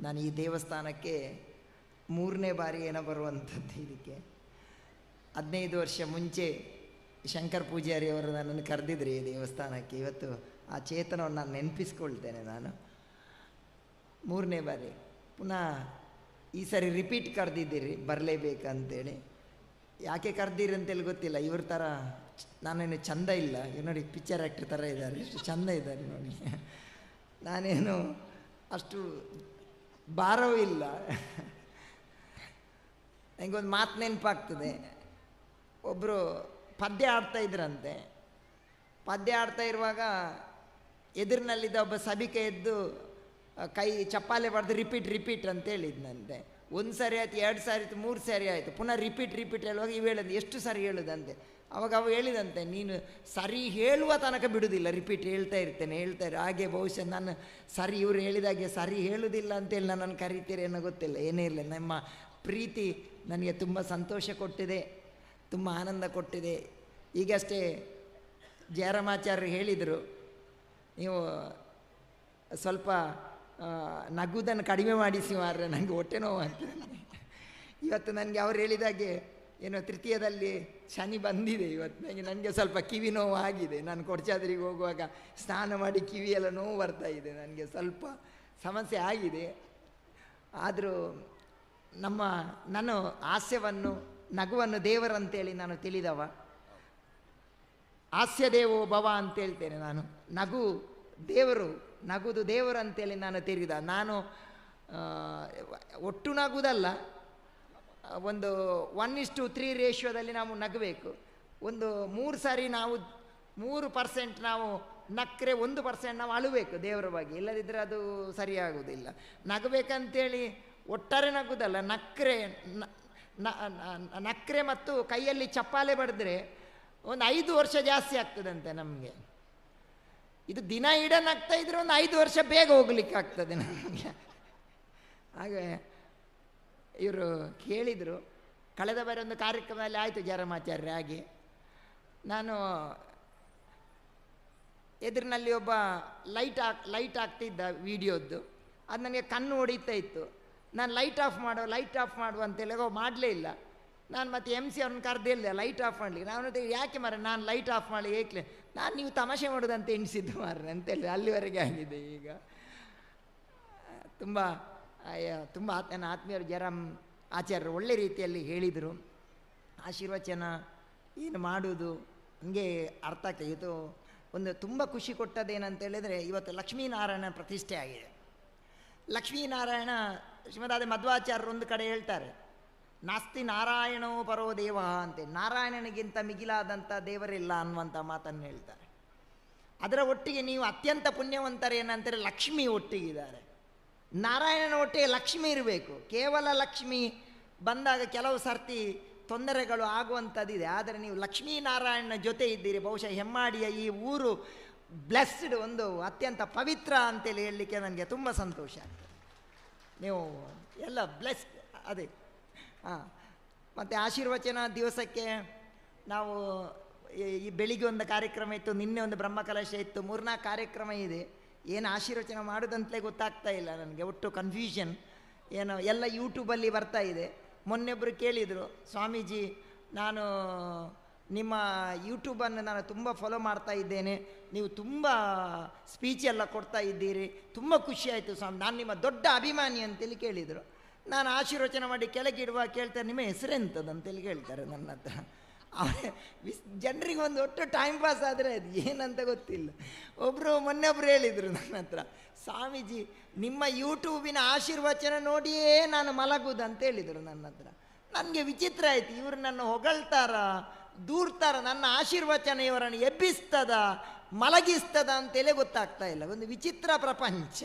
ನಾನು ಈ ದೇವಸ್ಥಾನಕ್ಕೆ ಮೂರನೇ ಬಾರಿ ಏನೋ ಬರುವಂಥದ್ದು ಇದಕ್ಕೆ. ಹದಿನೈದು ವರ್ಷ ಮುಂಚೆ ಶಂಕರ್ ಪೂಜಾರಿ ಅವರು ನನ್ನನ್ನು ಕರೆದಿದ್ರಿ ಈ ದೇವಸ್ಥಾನಕ್ಕೆ. ಇವತ್ತು ಆ ಚೇತನವನ್ನು ನಾನು ನೆನಪಿಸ್ಕೊಳ್ತೇನೆ ನಾನು. ಮೂರನೇ ಬಾರಿ. ಪುನಃ ಈ ಸರಿ ರಿಪೀಟ್ ಕರೆದಿದ್ದೀರಿ, ಬರಲೇಬೇಕಂತೇಳಿ. ಯಾಕೆ ಕರೆದಿರಿ ಅಂತೇಳಿ ಗೊತ್ತಿಲ್ಲ. ಇವ್ರ ಥರ ನಾನೇನು ಚಂದ ಇಲ್ಲ. ಇವ್ರು ನೋಡಿ ಪಿಕ್ಚರ್ ಆ್ಯಕ್ಟ್ರ್ ಥರ ಇದ್ದಾರೆ. ಎಷ್ಟು ಚಂದ ಇದ್ದಾರೆ ನೋಡಿ. ನಾನೇನು ಅಷ್ಟು ಭಾರವೂ ಇಲ್ಲ. ನನಗೊಂದು ಮಾತು ನೆನಪಾಗ್ತದೆ. ಒಬ್ಬರು ಪದ್ಯ ಆಡ್ತಾ ಇದ್ರಂತೆ. ಪದ್ಯ ಆಡ್ತಾ ಇರುವಾಗ ಎದುರಿನಲ್ಲಿದ್ದ ಒಬ್ಬ ಸಭಿಕೆ ಎದ್ದು ಕೈ ಚಪ್ಪಾಲೆ ಬಡ್ದು ರಿಪೀಟ್ ರಿಪೀಟ್ ಅಂತ ಹೇಳಿದ್ನಂತೆ ಒಂದು ಸಾರಿ ಆಯ್ತು, ಎರಡು ಸಾರಿ ಆಯ್ತು, ಮೂರು ಸಾರಿ ಆಯಿತು. ಪುನಃ ರಿಪೀಟ್ ರಿಪೀಟ್ ಹೇಳುವಾಗ ಇವು ಹೇಳಿದ್, ಎಷ್ಟು ಸಾರಿ ಹೇಳುದಂತೆ. ಅವಾಗ ಅವು ಹೇಳಿದಂತೆ, ನೀನು ಸರಿ ಹೇಳುವ ತನಕ ಬಿಡುವುದಿಲ್ಲ ರಿಪೀಟ್ ಹೇಳ್ತಾ ಇರ್ತೇನೆ, ಹೇಳ್ತಾ ಇರು. ಹಾಗೆ ಬಹುಶಃ ನಾನು ಸರಿ, ಇವರು ಹೇಳಿದಾಗೆ ಸರಿ ಹೇಳುವುದಿಲ್ಲ ಅಂತೇಳಿ ನನ್ನನ್ನು ಕರೀತೀರಿ ಅನ್ನೋ ಗೊತ್ತಿಲ್ಲ. ಏನೇ ಇಲ್ಲ ನಮ್ಮ ಪ್ರೀತಿ ನನಗೆ ತುಂಬ ಸಂತೋಷ ಕೊಟ್ಟಿದೆ, ತುಂಬ ಆನಂದ ಕೊಟ್ಟಿದೆ. ಈಗಷ್ಟೇ ಜಯರಾಮಾಚಾರ್ಯರು ಹೇಳಿದರು, ನೀವು ಸ್ವಲ್ಪ ಆ, ನಗುವುದನ್ನು ಕಡಿಮೆ ಮಾಡಿಸಿ ಮಾರ್ರೆ ನನಗೆ ಹೊಟ್ಟೆ ನೋವು ಅಂತ ಇವತ್ತು ನನಗೆ ಅವ್ರು ಹೇಳಿದಾಗೆ ಏನೋ ತೃತೀಯದಲ್ಲಿ ಶನಿ ಬಂದಿದೆ ಇವತ್ತು. ನನಗೆ ನನಗೆ ಸ್ವಲ್ಪ ಕಿವಿ ನೋವು ಆಗಿದೆ. ನಾನು ಕೊಡಚಾದ್ರಿಗೆ ಹೋಗುವಾಗ ಸ್ನಾನ ಮಾಡಿ ಕಿವಿಯೆಲ್ಲ ನೋವು ಬರ್ತಾ ಇದೆ. ನನಗೆ ಸ್ವಲ್ಪ ಸಮಸ್ಯೆ ಆಗಿದೆ. ಆದರೂ ನಮ್ಮ ನಾನು ಹಾಸ್ಯವನ್ನು ನಗುವನ್ನು ದೇವರಂತೇಳಿ ನಾನು ತಿಳಿದವ. ಹಾಸ್ಯ ದೇವೋ ಭವ ಅಂತ ಹೇಳ್ತೇನೆ ನಾನು. ನಗು ದೇವರು ನಗುದು ದೇವರು ಅಂತೇಳಿ ನಾನು ತಿರುಗಿದ. ನಾನು ಒಟ್ಟು ನಗುವುದಲ್ಲ ಒಂದು ಒನ್ ಇಸ್ ಟು ತ್ರೀ ರೇಷಿಯೋದಲ್ಲಿ ನಾವು ನಗಬೇಕು. ಒಂದು ಮೂರು ಸಾರಿ ನಾವು ಮೂರು ಪರ್ಸೆಂಟ್ ನಾವು ನಕ್ಕರೆ ಒಂದು ಪರ್ಸೆಂಟ್ ನಾವು ಅಳಬೇಕು ದೇವರ ಬಗ್ಗೆ. ಇಲ್ಲದಿದ್ದರೆ ಅದು ಸರಿಯಾಗುವುದಿಲ್ಲ ನಗಬೇಕಂತೇಳಿ ಒಟ್ಟಾರೆ ನಗುವುದಲ್ಲ ನಕ್ಕರೆ ನಕ್ಕರೆ ಮತ್ತು ಕೈಯಲ್ಲಿ ಚಪ್ಪಾಲೆ ಬಡಿದ್ರೆ ಒಂದು ಐದು ವರ್ಷ ಜಾಸ್ತಿ ಆಗ್ತದಂತೆ ನಮಗೆ. ಇದು ದಿನ ಇಡನಾಗ್ತಾ ಇದ್ರೆ ಒಂದು ಐದು ವರ್ಷ ಬೇಗ ಹೋಗ್ಲಿಕ್ಕೆ ಆಗ್ತದೆ ನನಗೆ ಹಾಗೆ ಇವರು ಕೇಳಿದರು ಕಳೆದ ಬಾರಿ ಒಂದು ಕಾರ್ಯಕ್ರಮದಲ್ಲಿ ಆಯಿತು ಜರಮಾಚಾರ್ಯ ಆಗಿ ನಾನು ಎದುರಿನಲ್ಲಿ ಒಬ್ಬ ಲೈಟ್ ಹಾಕ್ ಲೈಟ್ ಆಗ್ತಿದ್ದ ವಿಡಿಯೋದ್ದು. ಅದು ನನಗೆ ಕಣ್ಣು ಹೊಡಿತಾ ಇತ್ತು. ನಾನು ಲೈಟ್ ಆಫ್ ಮಾಡೋ ಲೈಟ್ ಆಫ್ ಮಾಡುವ ಅಂತೇಳಿ ಮಾಡಲೇ ಇಲ್ಲ. ನಾನು ಮತ್ತೆ ಎಂ ಸಿ ಅವ್ರನ್ನ ಕರೆದಿಲ್ಲ ಲೈಟ್ ಆಫ್ ಮಾಡಲಿ ನಾನು ಯಾಕೆ ಮಾರ ನಾನು ಲೈಟ್ ಆಫ್ ಮಾಡಿ ಏಕ್ಲೆ. ನಾನು ನೀವು ತಮಾಷೆ ಮಾಡೋದಂತ ಎಣಿಸಿದ್ದು ಮಾರ್ರೆ ಅಂತೇಳಿ ಅಲ್ಲಿವರೆಗೆ ಆಗಿದೆ ಈಗ. ತುಂಬ ತುಂಬ ನನ್ನ ಆತ್ಮೀಯರು ಜರಂ ಆಚಾರ್ಯರು ಒಳ್ಳೆ ರೀತಿಯಲ್ಲಿ ಹೇಳಿದರು. ಆಶೀರ್ವಚನ, ಏನು ಮಾಡುವುದು ಹಂಗೆ ಅರ್ಥ ಕೈತು ಒಂದು ತುಂಬ ಖುಷಿ ಕೊಟ್ಟದ್ದೇನಂತ ಹೇಳಿದರೆ ಇವತ್ತು ಲಕ್ಷ್ಮೀನಾರಾಯಣ ಪ್ರತಿಷ್ಠೆ ಆಗಿದೆ. ಲಕ್ಷ್ಮೀನಾರಾಯಣ ಶ್ರೀಮದಾದ ಮಧ್ವಾಚಾರ್ಯರು ಒಂದು ಕಡೆ ಹೇಳ್ತಾರೆ ನಾಸ್ತಿ ನಾರಾಯಣೋ ಪರೋ ದೇವ ಅಂತೆ. ನಾರಾಯಣನಿಗಿಂತ ಮಿಗಿಲಾದಂಥ ದೇವರಿಲ್ಲ ಅನ್ನುವಂಥ ಮಾತನ್ನು ಹೇಳ್ತಾರೆ. ಅದರ ಒಟ್ಟಿಗೆ ನೀವು ಅತ್ಯಂತ ಪುಣ್ಯವಂತರೇನಂತಾರೆ ಲಕ್ಷ್ಮಿ ಒಟ್ಟಿಗಿದ್ದಾರೆ. ನಾರಾಯಣನ ಒಟ್ಟಿಗೆ ಲಕ್ಷ್ಮಿ ಇರಬೇಕು. ಕೇವಲ ಲಕ್ಷ್ಮಿ ಬಂದಾಗ ಕೆಲವು ಸರ್ತಿ ತೊಂದರೆಗಳು ಆಗುವಂಥದ್ದಿದೆ. ಆದರೆ ನೀವು ಲಕ್ಷ್ಮೀನಾರಾಯಣನ ಜೊತೆ ಇದ್ದೀರಿ. ಬಹುಶಃ ಹೆಮ್ಮಾಡಿಯ ಈ ಊರು ಬ್ಲೆಸ್ಡ್ ಒಂದು ಅತ್ಯಂತ ಪವಿತ್ರ ಅಂತೇಳಿ ಹೇಳಲಿಕ್ಕೆ ನನಗೆ ತುಂಬ ಸಂತೋಷ ಆಗ್ತದೆ. ನೀವು ಎಲ್ಲ ಬ್ಲೆಸ್ಡ್ ಅದೇ. ಹಾಂ ಮತ್ತು ಆಶೀರ್ವಚನ ದಿವಸಕ್ಕೆ ನಾವು ಈ- ಬೆಳಿಗ್ಗೆ ಒಂದು ಕಾರ್ಯಕ್ರಮ ಇತ್ತು, ನಿನ್ನೆ ಒಂದು ಬ್ರಹ್ಮಕಲಶ ಇತ್ತು, ಮೂರ್ನಾಲ್ಕು ಕಾರ್ಯಕ್ರಮ ಇದೆ. ಏನು ಆಶೀರ್ವಚನ ಮಾಡೋದಂತಲೇ ಗೊತ್ತಾಗ್ತಾ ಇಲ್ಲ ನನಗೆ, ಒಟ್ಟು ಕನ್ಫ್ಯೂಷನ್ ಏನು, ಎಲ್ಲ ಯೂಟ್ಯೂಬಲ್ಲಿ ಬರ್ತಾ ಇದೆ. ಮೊನ್ನೆಬ್ಬರು ಕೇಳಿದರು, ಸ್ವಾಮೀಜಿ, ನಾನು ನಿಮ್ಮ ಯೂಟ್ಯೂಬನ್ನು ನಾನು ತುಂಬ ಫಾಲೋ ಮಾಡ್ತಾ ಇದ್ದೇನೆ. ನೀವು ತುಂಬ ಸ್ಪೀಚ್ ಎಲ್ಲ ಕೊಡ್ತಾ ಇದ್ದೀರಿ. ತುಂಬ ಖುಷಿಯಾಯಿತು ಸ್ವಾಮಿ, ನಾನು ನಿಮ್ಮ ದೊಡ್ಡ ಅಭಿಮಾನಿ ಅಂತೇಳಿ ಕೇಳಿದರು. ನಾನು ಆಶೀರ್ವಚನ ಮಾಡಿ ಕೆಳಗಿಡುವ ಕೇಳ್ತಾರೆ, ನಿಮ್ಮ ಹೆಸರೆಂಥದ್ದಂತೇಳಿ ಕೇಳ್ತಾರೆ ನನ್ನ ಹತ್ರ. ವಿಸ್, ಜನರಿಗೆ ಒಂದು ಒಟ್ಟು ಟೈಮ್ ಪಾಸ್ ಆದರೆ ಅದು ಏನಂತ ಗೊತ್ತಿಲ್ಲ. ಒಬ್ಬರು ಮೊನ್ನೆ ಹೇಳಿದರು ನನ್ನ ಹತ್ರ, ಸ್ವಾಮೀಜಿ, ನಿಮ್ಮ ಯೂಟ್ಯೂಬಿನ ಆಶೀರ್ವಚನ ನೋಡಿಯೇ ನಾನು ಮಲಗುದು ಅಂತ ಹೇಳಿದರು ನನ್ನ ಹತ್ರ. ನನಗೆ ವಿಚಿತ್ರ ಆಯ್ತು, ಇವರು ನನ್ನ ಹೊಗಳ್ತಾರ, ದೂರ್ತಾರ, ನನ್ನ ಆಶೀರ್ವಚನ ಇವರನ್ನು ಎಬ್ಬಿಸ್ತದ, ಮಲಗಿಸ್ತದ ಅಂತೇಳಿ ಗೊತ್ತಾಗ್ತಾ ಇಲ್ಲ. ಒಂದು ವಿಚಿತ್ರ ಪ್ರಪಂಚ.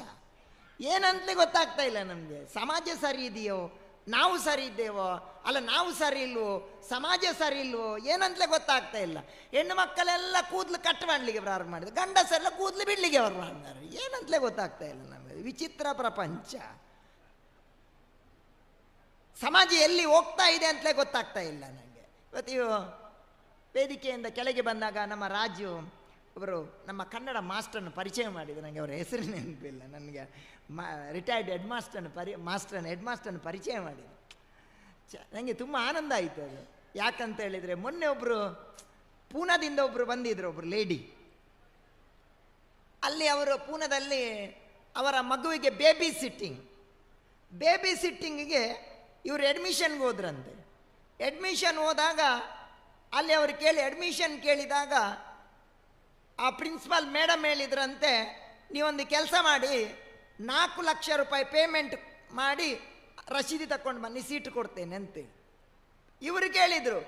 ಏನಂತಲೇ ಗೊತ್ತಾಗ್ತಾ ಇಲ್ಲ ನಮಗೆ. ಸಮಾಜ ಸರಿ ಇದೆಯೋ, ನಾವು ಸರಿ ಇದ್ದೇವೋ, ಅಲ್ಲ ನಾವು ಸರಿ ಇಲ್ವೋ, ಸಮಾಜ ಸರಿ ಇಲ್ವೋ ಏನಂತಲೇ ಗೊತ್ತಾಗ್ತಾ ಇಲ್ಲ. ಹೆಣ್ಣು ಮಕ್ಕಳೆಲ್ಲ ಕೂದಲು ಕಟ್ ಮಾಡಲಿಕ್ಕೆ ಪ್ರಾರಂಭ ಮಾಡಿದ್ರು. ಗಂಡಸರೆಲ್ಲ ಕೂದಲು ಬಿಡ್ಲಿಕ್ಕೆ ಅವ್ರು ಮಾಡಿದ್ದಾರೆ ಏನಂತಲೇ ಗೊತ್ತಾಗ್ತಾ ಇಲ್ಲ ನಮಗೆ. ವಿಚಿತ್ರ ಪ್ರಪಂಚ. ಸಮಾಜ ಎಲ್ಲಿ ಹೋಗ್ತಾ ಇದೆ ಅಂತಲೇ ಗೊತ್ತಾಗ್ತಾ ಇಲ್ಲ ನನಗೆ ಇವತ್ತು ವೇದಿಕೆಯಿಂದ ಕೆಳಗೆ ಬಂದಾಗ ನಮ್ಮ ರಾಜು ಒಬ್ಬರು ನಮ್ಮ ಕನ್ನಡ ಮಾಸ್ಟರ್ನ ಪರಿಚಯ ಮಾಡಿದ್ರು. ನನಗೆ ಅವರ ಹೆಸರು ನೆನಪಿಲ್ಲ. ನನಗೆ ಮಾ ರಿಟೈರ್ಡ್ ಹೆಡ್ ಮಾಸ್ಟರ್ನ ಪರಿ ಮಾಸ್ಟರ್ನ ಹೆಡ್ ಮಾಸ್ಟರ್ನ ಪರಿಚಯ ಮಾಡಿದೆ. ಚ ನನಗೆ ತುಂಬ ಆನಂದ ಆಯಿತು ಅದು. ಯಾಕಂತ ಹೇಳಿದರೆ ಮೊನ್ನೆ ಒಬ್ಬರು ಪೂನಾದಿಂದ ಒಬ್ಬರು ಬಂದಿದ್ರು ಒಬ್ಬರು ಲೇಡಿ ಅಲ್ಲಿ ಅವರು ಪೂನಾದಲ್ಲಿ ಅವರ ಮಗುವಿಗೆ ಬೇಬಿ ಸಿಟ್ಟಿಂಗ್ ಬೇಬಿ ಸಿಟ್ಟಿಂಗಿಗೆ ಇವರು ಅಡ್ಮಿಷನ್ಗೆ ಹೋದ್ರಂತೆ. ಅಡ್ಮಿಷನ್ ಹೋದಾಗ, ಅಲ್ಲಿ ಅವರು ಕೇಳಿ ಅಡ್ಮಿಷನ್ ಕೇಳಿದಾಗ ಆ ಪ್ರಿನ್ಸಿಪಾಲ್ ಮೇಡಮ್ ಹೇಳಿದ್ರಂತೆ, ನೀವೊಂದು ಕೆಲಸ ಮಾಡಿ ನಾಲ್ಕು ಲಕ್ಷ ರೂಪಾಯಿ ಪೇಮೆಂಟ್ ಮಾಡಿ ರಸೀದಿ ತಕೊಂಡು ಬನ್ನಿ ಸೀಟ್ ಕೊಡ್ತೇನೆ ಅಂತೇಳಿ ಇವರು ಕೇಳಿದರು,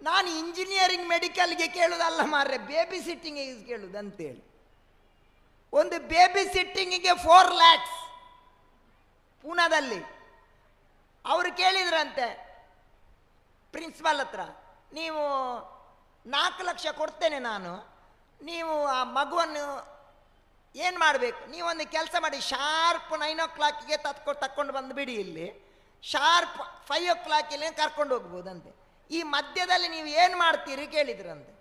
ನಾನು ಇಂಜಿನಿಯರಿಂಗ್ ಮೆಡಿಕಲ್ಗೆ ಕೇಳೋದಲ್ಲ ಮಾರ್ರೆ ಬೇಬಿ ಸಿಟ್ಟಿಂಗಿಗೆ ಕೇಳೋದು ಅಂತೇಳಿ ಒಂದು ಬೇಬಿ ಸಿಟ್ಟಿಂಗಿಗೆ ಫೋರ್ ಲ್ಯಾಕ್ಸ್ ಪೂನಾದಲ್ಲಿ ಅವರು ಕೇಳಿದ್ರಂತೆ ಪ್ರಿನ್ಸಿಪಾಲ್ ಹತ್ರ, ನೀವು ನಾಲ್ಕು ಲಕ್ಷ ಕೊಡ್ತೇನೆ ನಾನು, ನೀವು ಆ ಮಗುವನ್ನು ಏನು ಮಾಡಬೇಕು? ನೀವೊಂದು ಕೆಲಸ ಮಾಡಿ ಶಾರ್ಪ್ ನೈನ್ ಓ ಕ್ಲಾಕಿಗೆ ತತ್ಕೊ, ತಕ್ಕೊಂಡು ಬಂದು ಬಿಡಿ ಇಲ್ಲಿ. ಶಾರ್ಪ್ ಫೈವ್ ಓ ಕ್ಲಾಕಿಲ್ಲಿ ಕರ್ಕೊಂಡು ಹೋಗ್ಬೋದಂತೆ. ಈ ಮಧ್ಯದಲ್ಲಿ ನೀವು ಏನು ಮಾಡ್ತೀರಿ ಕೇಳಿದ್ರಂತೆ.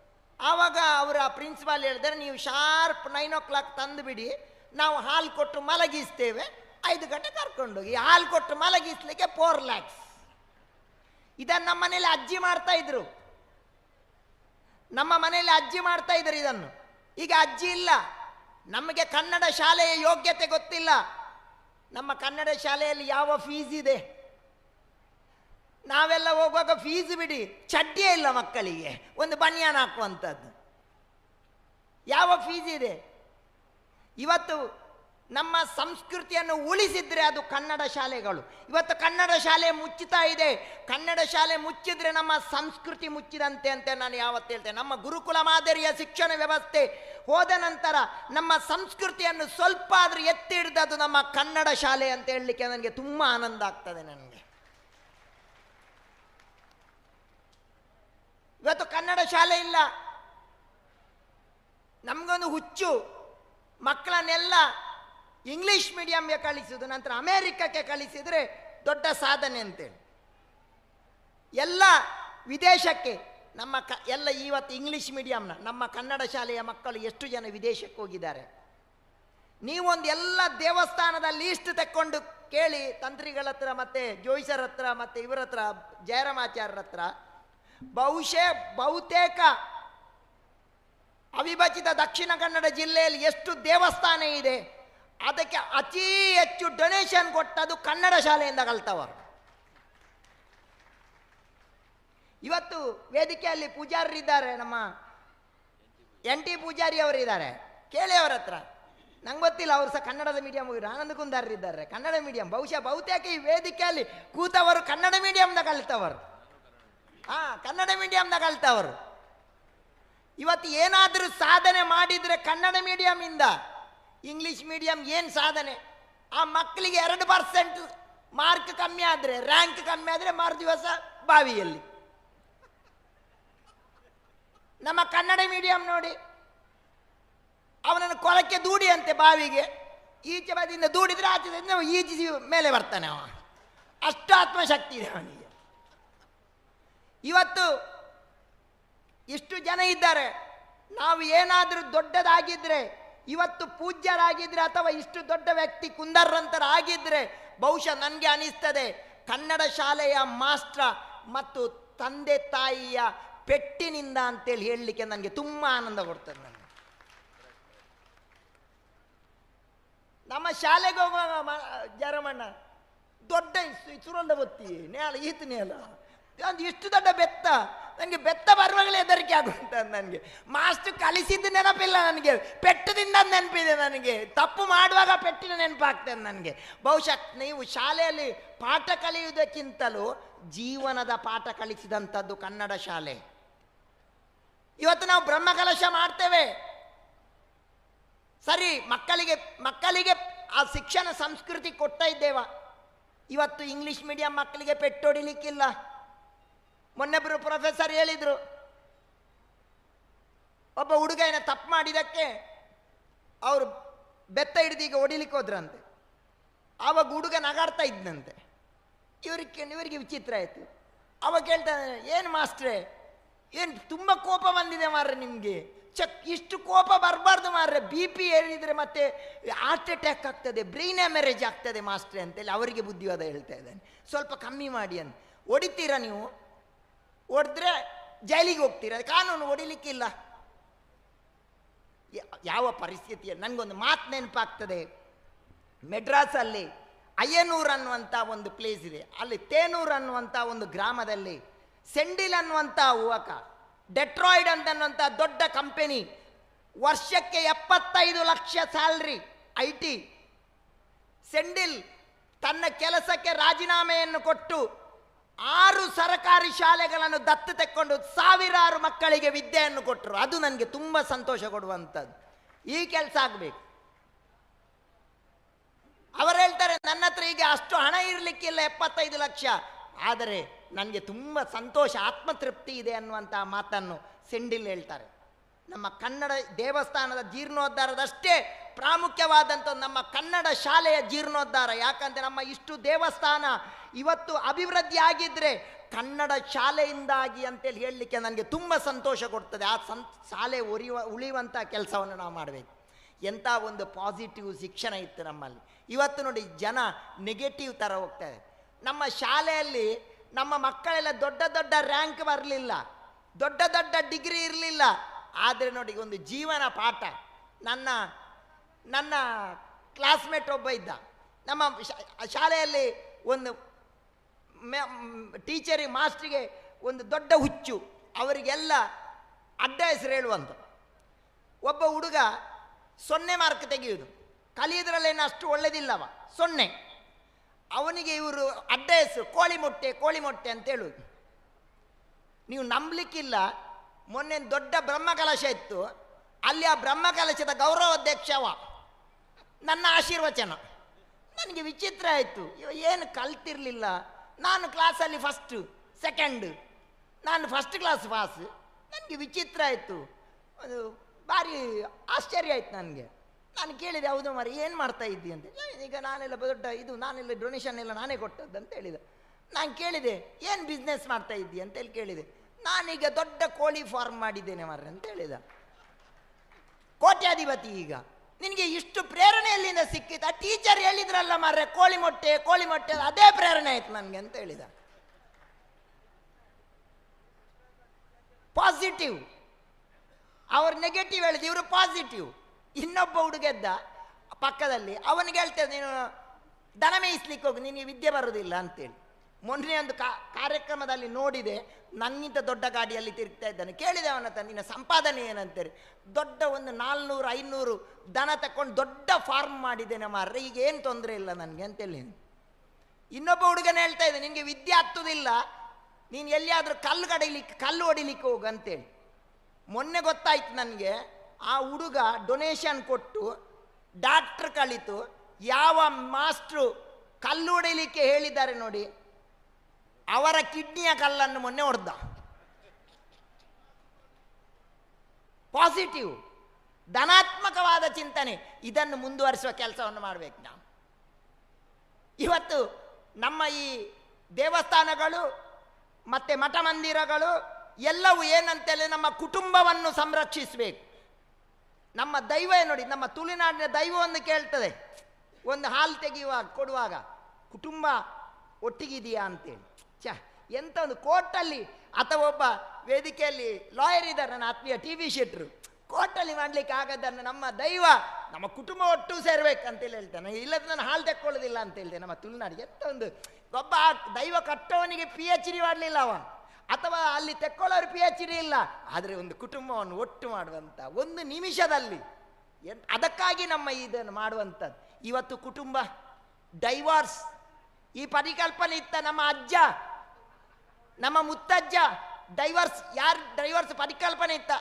ಆವಾಗ ಅವರ ಪ್ರಿನ್ಸಿಪಾಲ್ ಹೇಳಿದ್ರೆ, ನೀವು ಶಾರ್ಪ್ ನೈನ್ ಓ ಕ್ಲಾಕ್ ತಂದು ಬಿಡಿ ನಾವು ಹಾಲು ಕೊಟ್ಟು ಮಲಗಿಸ್ತೇವೆ. ಐದು ಗಂಟೆ ಕರ್ಕೊಂಡೋಗಿ ಹಾಲು ಕೊಟ್ಟು ಮಲಗಿಸ್ಲಿಕ್ಕೆ ಫೋರ್ ಲ್ಯಾಕ್ಸ್ ಇದನ್ನು ನಮ್ಮ ಮನೇಲಿ ಅಜ್ಜಿ ಮಾಡ್ತಾ ಇದ್ರು. ನಮ್ಮ ಮನೆಯಲ್ಲಿ ಅಜ್ಜಿ ಮಾಡ್ತಾ ಇದ್ರು ಇದನ್ನು. ಈಗ ಅಜ್ಜಿ ಇಲ್ಲ. ನಮಗೆ ಕನ್ನಡ ಶಾಲೆಯ ಯೋಗ್ಯತೆ ಗೊತ್ತಿಲ್ಲ. ನಮ್ಮ ಕನ್ನಡ ಶಾಲೆಯಲ್ಲಿ ಯಾವ ಫೀಸ್ ಇದೆ? ನಾವೆಲ್ಲ ಹೋಗುವಾಗ ಫೀಸ್ ಬಿಡಿ. ಚಡ್ಡಿಯೇ ಇಲ್ಲ ಮಕ್ಕಳಿಗೆ. ಒಂದು ಬನಿಯಾನ್ ಹಾಕುವಂಥದ್ದು ಯಾವ ಫೀಸ್ ಇದೆ? ಇವತ್ತು ನಮ್ಮ ಸಂಸ್ಕೃತಿಯನ್ನು ಉಳಿಸಿದ್ರೆ ಅದು ಕನ್ನಡ ಶಾಲೆಗಳು. ಇವತ್ತು ಕನ್ನಡ ಶಾಲೆ ಮುಚ್ಚುತ್ತಾ ಇದೆ. ಕನ್ನಡ ಶಾಲೆ ಮುಚ್ಚಿದ್ರೆ ನಮ್ಮ ಸಂಸ್ಕೃತಿ ಮುಚ್ಚಿದಂತೆ ಅಂತ ನಾನು ಯಾವತ್ತು ಹೇಳ್ತೇನೆ. ನಮ್ಮ ಗುರುಕುಲ ಮಾದರಿಯ ಶಿಕ್ಷಣ ವ್ಯವಸ್ಥೆ ಹೋದ ನಂತರ ನಮ್ಮ ಸಂಸ್ಕೃತಿಯನ್ನು ಸ್ವಲ್ಪ ಆದರೂ ಎತ್ತಿ ಹಿಡಿದದು ನಮ್ಮ ಕನ್ನಡ ಶಾಲೆ ಅಂತ ಹೇಳಲಿಕ್ಕೆ ನನಗೆ ತುಂಬ ಆನಂದ ಆಗ್ತದೆ ನನಗೆ. ಇವತ್ತು ಕನ್ನಡ ಶಾಲೆ ಇಲ್ಲ. ನಮಗೊಂದು ಹುಚ್ಚು, ಮಕ್ಕಳನ್ನೆಲ್ಲ ಇಂಗ್ಲಿಷ್ ಮೀಡಿಯಂಗೆ ಕಳಿಸುವುದು ನಂತರ ಅಮೇರಿಕಕ್ಕೆ ಕಳಿಸಿದರೆ ದೊಡ್ಡ ಸಾಧನೆ ಅಂತೇಳಿ. ಎಲ್ಲ ವಿದೇಶಕ್ಕೆ ನಮ್ಮ ಕ, ಎಲ್ಲ ಇವತ್ತು ಇಂಗ್ಲಿಷ್ ಮೀಡಿಯಂನ ನಮ್ಮ ಕನ್ನಡ ಶಾಲೆಯ ಮಕ್ಕಳು ಎಷ್ಟು ಜನ ವಿದೇಶಕ್ಕೆ ಹೋಗಿದ್ದಾರೆ? ನೀವೊಂದು ಎಲ್ಲ ದೇವಸ್ಥಾನದ ಲೀಸ್ಟ್ ತಕ್ಕೊಂಡು ಕೇಳಿ, ತಂತ್ರಿಗಳ ಹತ್ರ ಮತ್ತು ಜೋಯಿಸರ ಹತ್ರ ಮತ್ತು ಇವರ ಹತ್ರ ಜಯರಾಮಾಚಾರ್ಯರ ಹತ್ರ, ಬಹುಶಃ ಬಹುತೇಕ ಅವಿಭಜಿತ ದಕ್ಷಿಣ ಕನ್ನಡ ಜಿಲ್ಲೆಯಲ್ಲಿ ಎಷ್ಟು ದೇವಸ್ಥಾನ ಇದೆ? ಅದಕ್ಕೆ ಅತಿ ಹೆಚ್ಚು ಡೊನೇಷನ್ ಕೊಟ್ಟದು ಕನ್ನಡ ಶಾಲೆಯಿಂದ ಕಲ್ತವರು. ಇವತ್ತು ವೇದಿಕೆಯಲ್ಲಿ ಪೂಜಾರರಿದ್ದಾರೆ ನಮ್ಮ ಎನ್ ಟಿ ಪೂಜಾರಿ ಅವರಿದ್ದಾರೆ ಕೇಳಿ ಅವರ ಹತ್ರ. ನಂಗೆ ಗೊತ್ತಿಲ್ಲ, ಅವರು ಸಹ ಕನ್ನಡದ ಮೀಡಿಯಂ ಹೋಗಿರು ಆನಂದ ಕುಂದಾರರಿದ್ದಾರೆ. ಕನ್ನಡ ಮೀಡಿಯಂ ಬಹುಶಃ ಬಹುತೇಕ ಈ ವೇದಿಕೆಯಲ್ಲಿ ಕೂತವರು ಕನ್ನಡ ಮೀಡಿಯಂನ ಕಲಿತವರು. ಹಾ, ಕನ್ನಡ ಮೀಡಿಯಂನ ಕಲಿತವರು. ಇವತ್ತು ಏನಾದರೂ ಸಾಧನೆ ಮಾಡಿದರೆ ಕನ್ನಡ ಮೀಡಿಯಮಿಂದ ಇಂಗ್ಲಿಷ್ ಮೀಡಿಯಂ ಏನು ಸಾಧನೆ? ಆ ಮಕ್ಕಳಿಗೆ ಎರಡು ಪರ್ಸೆಂಟ್ ಮಾರ್ಕ್ ಕಮ್ಮಿ ಆದರೆ ರ್ಯಾಂಕ್ ಕಮ್ಮಿ ಆದರೆ ಮಾರು ದಿವಸ ಬಾವಿಯಲ್ಲಿ. ನಮ್ಮ ಕನ್ನಡ ಮೀಡಿಯಂ ನೋಡಿ, ಅವನನ್ನು ಕೊಲಕ್ಕೆ ದೂಡಿ ಅಂತೆ ಬಾವಿಗೆ. ಈಚೆ ಬದಿಯಿಂದ ದೂಡಿದ್ರೆ ಆಚೆದಿಂದ ಈಚಿ ಮೇಲೆ ಬರ್ತಾನೆ ಅವ. ಅಷ್ಟು ಆತ್ಮಶಕ್ತಿ ಇದೆ ಅವನಿಗೆ. ಇವತ್ತು ಇಷ್ಟು ಜನ ಇದ್ದಾರೆ. ನಾವು ಏನಾದರೂ ದೊಡ್ಡದಾಗಿದ್ದರೆ ಇವತ್ತು ಪೂಜ್ಯರಾಗಿದ್ರೆ ಅಥವಾ ಇಷ್ಟು ದೊಡ್ಡ ವ್ಯಕ್ತಿ ಕುಂದರ್ರಂತರ ಆಗಿದ್ರೆ ಬಹುಶಃ ನನಗೆ ಅನಿಸ್ತದೆ. ಕನ್ನಡ ಶಾಲೆಯ ಮಾಸ್ಟ್ರ ಮತ್ತು ತಂದೆ ತಾಯಿಯ ಪೆಟ್ಟಿನಿಂದ ಅಂತೇಳಿ ಹೇಳಲಿಕ್ಕೆ ನನಗೆ ತುಂಬ ಆನಂದ ಕೊಡ್ತದೆ ನನಗೆ. ನಮ್ಮ ಶಾಲೆಗೆ ಹೋಗುವ ಜರಮಣ್ಣ ದೊಡ್ಡ ಸುರಂಡ ಬತ್ತಿ ನೇಲ, ಒಂದು ಇಷ್ಟು ದೊಡ್ಡ ಬೆತ್ತ. ನನಗೆ ಬೆತ್ತ ಬರುವಾಗಲೇ ಹೆದರಿಕೆ ಆಗುಂಟ ನನಗೆ. ಮಾಸ್ಟರ್ ಕಲಿಸಿದ್ದು ನೆನಪಿಲ್ಲ ನನಗೆ. ಪೆಟ್ಟದಿಂದ ನೆನಪಿದೆ ನನಗೆ. ತಪ್ಪು ಮಾಡುವಾಗ ಪೆಟ್ಟಿನ ನೆನಪಾಗ್ತದೆ ನನಗೆ. ಬಹುಶಃ ನೀವು ಶಾಲೆಯಲ್ಲಿ ಪಾಠ ಕಲಿಯುವುದಕ್ಕಿಂತಲೂ ಜೀವನದ ಪಾಠ ಕಲಿಸಿದಂಥದ್ದು ಕನ್ನಡ ಶಾಲೆ. ಇವತ್ತು ನಾವು ಬ್ರಹ್ಮಕಲಶ ಮಾಡ್ತೇವೆ. ಸರಿ, ಮಕ್ಕಳಿಗೆ ಮಕ್ಕಳಿಗೆ ಆ ಶಿಕ್ಷಣ ಸಂಸ್ಕೃತಿ ಕೊಡ್ತಾ ಇದ್ದೇವ. ಇವತ್ತು ಇಂಗ್ಲಿಷ್ ಮೀಡಿಯಂ ಮಕ್ಕಳಿಗೆ ಪೆಟ್ಟೊಡಿಲಿಕ್ಕಿಲ್ಲ ಮೊನ್ನೆಬ್ಬರು ಪ್ರೊಫೆಸರ್ ಹೇಳಿದರು, ಒಬ್ಬ ಹುಡುಗ ಏನೋ ತಪ್ಪು ಮಾಡಿದ್ದಕ್ಕೆ ಅವರು ಬೆತ್ತ ಹಿಡಿದು ಈಗ ಹೊಡಿಲಿಕ್ಕೆ ಹೋದ್ರಂತೆ. ಆವಾಗ ಹುಡುಗ ನಗಾಡ್ತಾ ಇದ್ದಂತೆ ಇವ್ರಿಗೆ ಇವರಿಗೆ ವಿಚಿತ್ರ ಆಯಿತು. ಅವಾಗ ಕೇಳ್ತಾನೆ ಏನು ಮಾಸ್ಟ್ರೆ, ಏನು ತುಂಬ ಕೋಪ ಬಂದಿದೆ ಮಾರ್ರೆ ನಿಮಗೆ. ಚಕ್ ಇಷ್ಟು ಕೋಪ ಬರಬಾರ್ದು ಮಾರ್ರೆ. ಬಿ ಪಿ ಏರಿದ್ರೆ ಮತ್ತೆ ಹಾರ್ಟ್ ಅಟ್ಯಾಕ್ ಆಗ್ತದೆ, ಬ್ರೈನ್ ಮ್ಯಾರೇಜ್ ಆಗ್ತದೆ ಮಾಸ್ಟ್ರೆ ಅಂತೇಳಿ ಅವರಿಗೆ ಬುದ್ಧಿವಾದ ಹೇಳ್ತಾ ಇದ್ದಾನೆ. ಸ್ವಲ್ಪ ಕಮ್ಮಿ ಮಾಡಿ ಅಂತ. ಹೊಡಿತೀರಾ ನೀವು? ಹೊಡೆದ್ರೆ ಜೈಲಿಗೆ ಹೋಗ್ತೀರಾ. ಕಾನೂನು ಹೊಡಿಲಿಕ್ಕಿಲ್ಲ. ಯಾವ ಪರಿಸ್ಥಿತಿಯಲ್ಲಿ? ನನಗೊಂದು ಮಾತು ನೆನಪಾಗ್ತದೆ. ಮೆಡ್ರಾಸಲ್ಲಿ ಅಯ್ಯನೂರ್ ಅನ್ನುವಂಥ ಒಂದು ಪ್ಲೇಸ್ ಇದೆ. ಅಲ್ಲಿ ತೇನೂರ್ ಅನ್ನುವಂಥ ಒಂದು ಗ್ರಾಮದಲ್ಲಿ ಸೆಂಡಿಲ್ ಅನ್ನುವಂಥ ಯುವಕ, ಡೆಟ್ರಾಯ್ಡ್ ಅಂತನ್ನುವಂಥ ದೊಡ್ಡ ಕಂಪೆನಿ ವರ್ಷಕ್ಕೆ ಎಪ್ಪತ್ತೈದು lakh salary I T Senthil ತನ್ನ ಕೆಲಸಕ್ಕೆ ರಾಜೀನಾಮೆಯನ್ನು ಕೊಟ್ಟು ಆರು ಸರಕಾರಿ ಶಾಲೆಗಳನ್ನು ದತ್ತು ತೆಕ್ಕೊಂಡು ಸಾವಿರಾರು ಮಕ್ಕಳಿಗೆ ವಿದ್ಯೆಯನ್ನು ಕೊಟ್ಟರು ಅದು ನನಗೆ ತುಂಬ ಸಂತೋಷ ಕೊಡುವಂಥದ್ದು. ಈ ಕೆಲಸ ಆಗಬೇಕು. ಅವರು ಹೇಳ್ತಾರೆ, ನನ್ನ ಹತ್ರ ಈಗ ಅಷ್ಟು ಹಣ ಇರಲಿಕ್ಕಿಲ್ಲ, ಎಪ್ಪತ್ತೈದು ಲಕ್ಷ. ಆದರೆ ನನಗೆ ತುಂಬ ಸಂತೋಷ, ಆತ್ಮತೃಪ್ತಿ ಇದೆ ಅನ್ನುವಂಥ ಮಾತನ್ನು ಸೆಂಡಿಲ್ ಹೇಳ್ತಾರೆ. ನಮ್ಮ ಕನ್ನಡ ದೇವಸ್ಥಾನದ ಜೀರ್ಣೋದ್ಧಾರದಷ್ಟೇ ಪ್ರಾಮುಖ್ಯವಾದಂಥ ನಮ್ಮ ಕನ್ನಡ ಶಾಲೆಯ ಜೀರ್ಣೋದ್ಧಾರ. ಯಾಕಂದರೆ ನಮ್ಮ ಇಷ್ಟು ದೇವಸ್ಥಾನ ಇವತ್ತು ಅಭಿವೃದ್ಧಿ ಆಗಿದ್ದರೆ ಕನ್ನಡ ಶಾಲೆಯಿಂದಾಗಿ ಅಂತೇಳಿ ಹೇಳಲಿಕ್ಕೆ ನನಗೆ ತುಂಬ ಸಂತೋಷ ಕೊಡ್ತದೆ. ಆ ಸಂ, ಶಾಲೆ ಉರಿಯುವ ಉಳಿಯುವಂಥ ಕೆಲಸವನ್ನು ನಾವು ಮಾಡಬೇಕು. ಎಂಥ ಒಂದು ಪಾಸಿಟಿವ್ ಶಿಕ್ಷಣ ಇತ್ತು ನಮ್ಮಲ್ಲಿ. ಇವತ್ತು ನೋಡಿ ಜನ ನೆಗೆಟಿವ್ ಥರ ಹೋಗ್ತಾರೆ ನಮ್ಮ ಶಾಲೆಯಲ್ಲಿ ನಮ್ಮ ಮಕ್ಕಳೆಲ್ಲ ದೊಡ್ಡ ದೊಡ್ಡ ರ್ಯಾಂಕ್ ಬರಲಿಲ್ಲ. ದೊಡ್ಡ ದೊಡ್ಡ ಡಿಗ್ರಿ ಇರಲಿಲ್ಲ. ಆದರೆ ನೋಡಿ ಒಂದು ಜೀವನ ಪಾಠ. ನನ್ನ ನನ್ನ ಕ್ಲಾಸ್ಮೇಟ್ ಒಬ್ಬ ಇದ್ದ. ನಮ್ಮ ಶಾಲೆಯಲ್ಲಿ ಒಂದು ಟೀಚರಿಗೆ ಮಾಸ್ಟ್ರಿಗೆ ಒಂದು ದೊಡ್ಡ ಹುಚ್ಚು. ಅವರಿಗೆಲ್ಲ ಅಡ್ಡ ಹೆಸರು ಹೇಳುವಂಥ ಒಬ್ಬ ಹುಡುಗ ಸೊನ್ನೆ ಮಾರ್ಕ್ ತೆಗೆಯುವುದು ಕಲಿಯೋದ್ರಲ್ಲೇನು ಅಷ್ಟು ಒಳ್ಳೆದಿಲ್ಲವ. ಸೊನ್ನೆ. ಅವನಿಗೆ ಇವರು ಅಡ್ಡ ಹೆಸರು, ಕೋಳಿ ಮೊಟ್ಟೆ ಕೋಳಿ ಮೊಟ್ಟೆ ಅಂತ ಹೇಳುವುದು ನೀವು ನಂಬಲಿಕ್ಕಿಲ್ಲ. ಮೊನ್ನೆ ದೊಡ್ಡ ಬ್ರಹ್ಮಕಲಶ ಇತ್ತು. ಅಲ್ಲಿ ಆ ಬ್ರಹ್ಮಕಲಶದ ಗೌರವಾಧ್ಯಕ್ಷವ ನನ್ನ ಆಶೀರ್ವಚನ. ನನಗೆ ವಿಚಿತ್ರ ಆಯಿತು. ಏನು ಕಲ್ತಿರಲಿಲ್ಲ. ನಾನು ಕ್ಲಾಸಲ್ಲಿ ಫಸ್ಟು ಸೆಕೆಂಡ್ ನಾನು ಫಸ್ಟ್ ಕ್ಲಾಸ್ ಪಾಸ್ ನನಗೆ ವಿಚಿತ್ರ ಆಯಿತು. ಅದು ಭಾರಿ ಆಶ್ಚರ್ಯ ಆಯ್ತು ನನಗೆ. ನಾನು ಕೇಳಿದೆ ಹೌದು ಮರಿ ಏನು ಮಾಡ್ತಾ ಇದ್ದಿ? ಅಂತ. "ಏ, ಈಗ ನಾನೆಲ್ಲ ದೊಡ್ಡ ಇದು ನಾನೆಲ್ಲ ಡೊನೇಷನ್ ಎಲ್ಲ ನಾನೇ ಕೊಟ್ಟದ್ದು ಅಂತ ಹೇಳಿದ. ನಾನು ಕೇಳಿದೆ ಏನು ಬಿಸ್ನೆಸ್ ಮಾಡ್ತಾ ಇದ್ದಿ? ಅಂತೇಳಿ ಕೇಳಿದೆ. ನಾನೀಗ ದೊಡ್ಡ ಕೋಳಿ ಫಾರ್ಮ್ ಮಾಡಿದ್ದೇನೆ ಮಾರ್ರೆ ಅಂತ ಹೇಳಿದ. ಕೋಟ್ಯಾಧಿಪತಿ ಈಗ. ನಿನಗೆ ಇಷ್ಟು ಪ್ರೇರಣೆ ಎಲ್ಲಿಂದ ಸಿಕ್ಕಿತ ಟೀಚರ್ ಹೇಳಿದ್ರಲ್ಲ ಮಾರ್ರೆ, ಕೋಳಿ ಮೊಟ್ಟೆ ಕೋಳಿ ಮೊಟ್ಟೆ ಅದೇ ಪ್ರೇರಣೆ ಆಯ್ತು ನನಗೆ ಅಂತ ಹೇಳಿದ. ಪಾಸಿಟಿವ್ ಅವ್ರು ನೆಗೆಟಿವ್ ಹೇಳಿದ, ಇವರು ಪಾಸಿಟಿವ್ ಇನ್ನೊಬ್ಬ ಹುಡುಗೆದ್ದ ಪಕ್ಕದಲ್ಲಿ, ಅವನಿಗೆ ಹೇಳ್ತೇನೆ, ನೀನು ದನ ಮೇಯಿಸ್ಲಿಕ್ಕೆ ಹೋಗಿ, ನಿನಗೆ ವಿದ್ಯೆ ಬರೋದಿಲ್ಲ ಅಂತೇಳಿ. ಮೊನ್ನೆ ಒಂದು ಕಾ ಕಾರ್ಯಕ್ರಮದಲ್ಲಿ ನೋಡಿದೆ, ನನ್ನಿಂದ ದೊಡ್ಡ ಗಾಡಿಯಲ್ಲಿ ತಿರುಗ್ತಾ ಇದ್ದಾನೆ. ಕೇಳಿದೆ ಅವನ ಹತ್ರ, ನಿನ್ನ ಸಂಪಾದನೆ ಏನಂತೇಳಿ. ದೊಡ್ಡ ಒಂದು ನಾಲ್ನೂರು, ಐನೂರು ದನ ತಕೊಂಡು ದೊಡ್ಡ ಫಾರ್ಮ್ ಮಾಡಿದ್ದೇನೆ ಮಾರ್ರೆ ಈಗ ಏನು ತೊಂದರೆ ಇಲ್ಲ ನನಗೆ ಅಂತೇಳಿ ಇನ್ನೊಬ್ಬ ಹುಡುಗನ ಹೇಳ್ತಾ ಇದ್ದೆ ನಿನಗೆ ವಿದ್ಯೆ ಹತ್ತುದಿಲ್ಲ, ನೀನು ಎಲ್ಲಿಯಾದರೂ ಕಲ್ಲು ಕಡಿಲಿಕ್ಕೆ, ಕಲ್ಲು ಹೊಡಿಲಿಕ್ಕೆ ಹೋಗು ಅಂತೇಳಿ. ಮೊನ್ನೆ ಗೊತ್ತಾಯ್ತು ನನಗೆ, ಆ ಹುಡುಗ ಡೊನೇಷನ್ ಕೊಟ್ಟು ಡಾಕ್ಟ್ರ್ ಕಳಿತು, ಯಾವ ಮಾಸ್ಟ್ರು ಕಲ್ಲು ಹೊಡಿಲಿಕ್ಕೆ ಹೇಳಿದ್ದಾರೆ ನೋಡಿ. ಅವರ ಕಿಡ್ನಿಯ ಕಲ್ಲನ್ನು ಮೊನ್ನೆ ಹೊಡೆದ. ಪಾಸಿಟಿವ್ ಧನಾತ್ಮಕವಾದ ಚಿಂತನೆ. ಇದನ್ನು ಮುಂದುವರಿಸುವ ಕೆಲಸವನ್ನು ಮಾಡಬೇಕು ನಾವು. ಇವತ್ತು ನಮ್ಮ ಈ ದೇವಸ್ಥಾನಗಳು ಮತ್ತು ಮಠ ಮಂದಿರಗಳು ಎಲ್ಲವೂ ಏನಂತೇಳಿ ನಮ್ಮ ಕುಟುಂಬವನ್ನು ಸಂರಕ್ಷಿಸಬೇಕು. ನಮ್ಮ ದೈವ ನೋಡಿ, ನಮ್ಮ ತುಳುನಾಡಿನ ದೈವವನ್ನು ಕೇಳ್ತದೆ. ಒಂದು ಹಾಲು ತೆಗೆಯುವಾಗ, ಕೊಡುವಾಗ, ಕುಟುಂಬ ಒಟ್ಟಿಗಿದೆಯಾ? ಅಂತೇಳಿ. ಛ ಎಂಥ ಒಂದು ಕೋರ್ಟಲ್ಲಿ ಅಥವಾ ಒಬ್ಬ ವೇದಿಕೆಯಲ್ಲಿ ಲಾಯರ್ ಇದ್ದಾರೆ ನನ್ನ ಆತ್ಮೀಯ ಟಿ ವಿ ಶೆಟ್ರು. ಕೋರ್ಟಲ್ಲಿ ಮಾಡ್ಲಿಕ್ಕೆ ಆಗದನ್ನು ನಮ್ಮ ದೈವ, ನಮ್ಮ ಕುಟುಂಬ ಒಟ್ಟು ಸೇರ್ಬೇಕಂತೇಳಿ ಹೇಳ್ತಾನೆ. ಇಲ್ಲದ ನಾನು ಹಾಲು ತೆಕ್ಕೊಳ್ಳೋದಿಲ್ಲ ಅಂತ ಹೇಳಿದೆ ನಮ್ಮ ತುಳುನಾಡಿಗೆ ಎಂತ ಒಂದು ಒಬ್ಬ ದೈವ ಕಟ್ಟವನಿಗೆ ಪಿ ಎಚ್ ಡಿ ಮಾಡಲಿಲ್ಲ ಅವ. ಅಥವಾ ಅಲ್ಲಿ ತೆಕ್ಕೊಳ್ಳೋರು ಪಿ ಎಚ್ ಡಿ ಇಲ್ಲ. ಆದರೆ ಒಂದು ಕುಟುಂಬವನ್ನು ಒಟ್ಟು ಮಾಡುವಂಥ ಒಂದು ನಿಮಿಷದಲ್ಲಿ ಅದಕ್ಕಾಗಿ ನಮ್ಮ ಇದನ್ನು ಮಾಡುವಂಥದ್ದು. ಇವತ್ತು ಕುಟುಂಬ ಡೈವಾರ್ಸ್ ಈ ಪರಿಕಲ್ಪನೆ ಇತ್ತ ನಮ್ಮ ಅಜ್ಜ ನಮ್ಮ ಮುತ್ತಜ್ಜ ಡೈವರ್ಸ್ ಯಾರು ಡೈವರ್ಸ್ ಪರಿಕಲ್ಪನೆ ಇತ್ತ?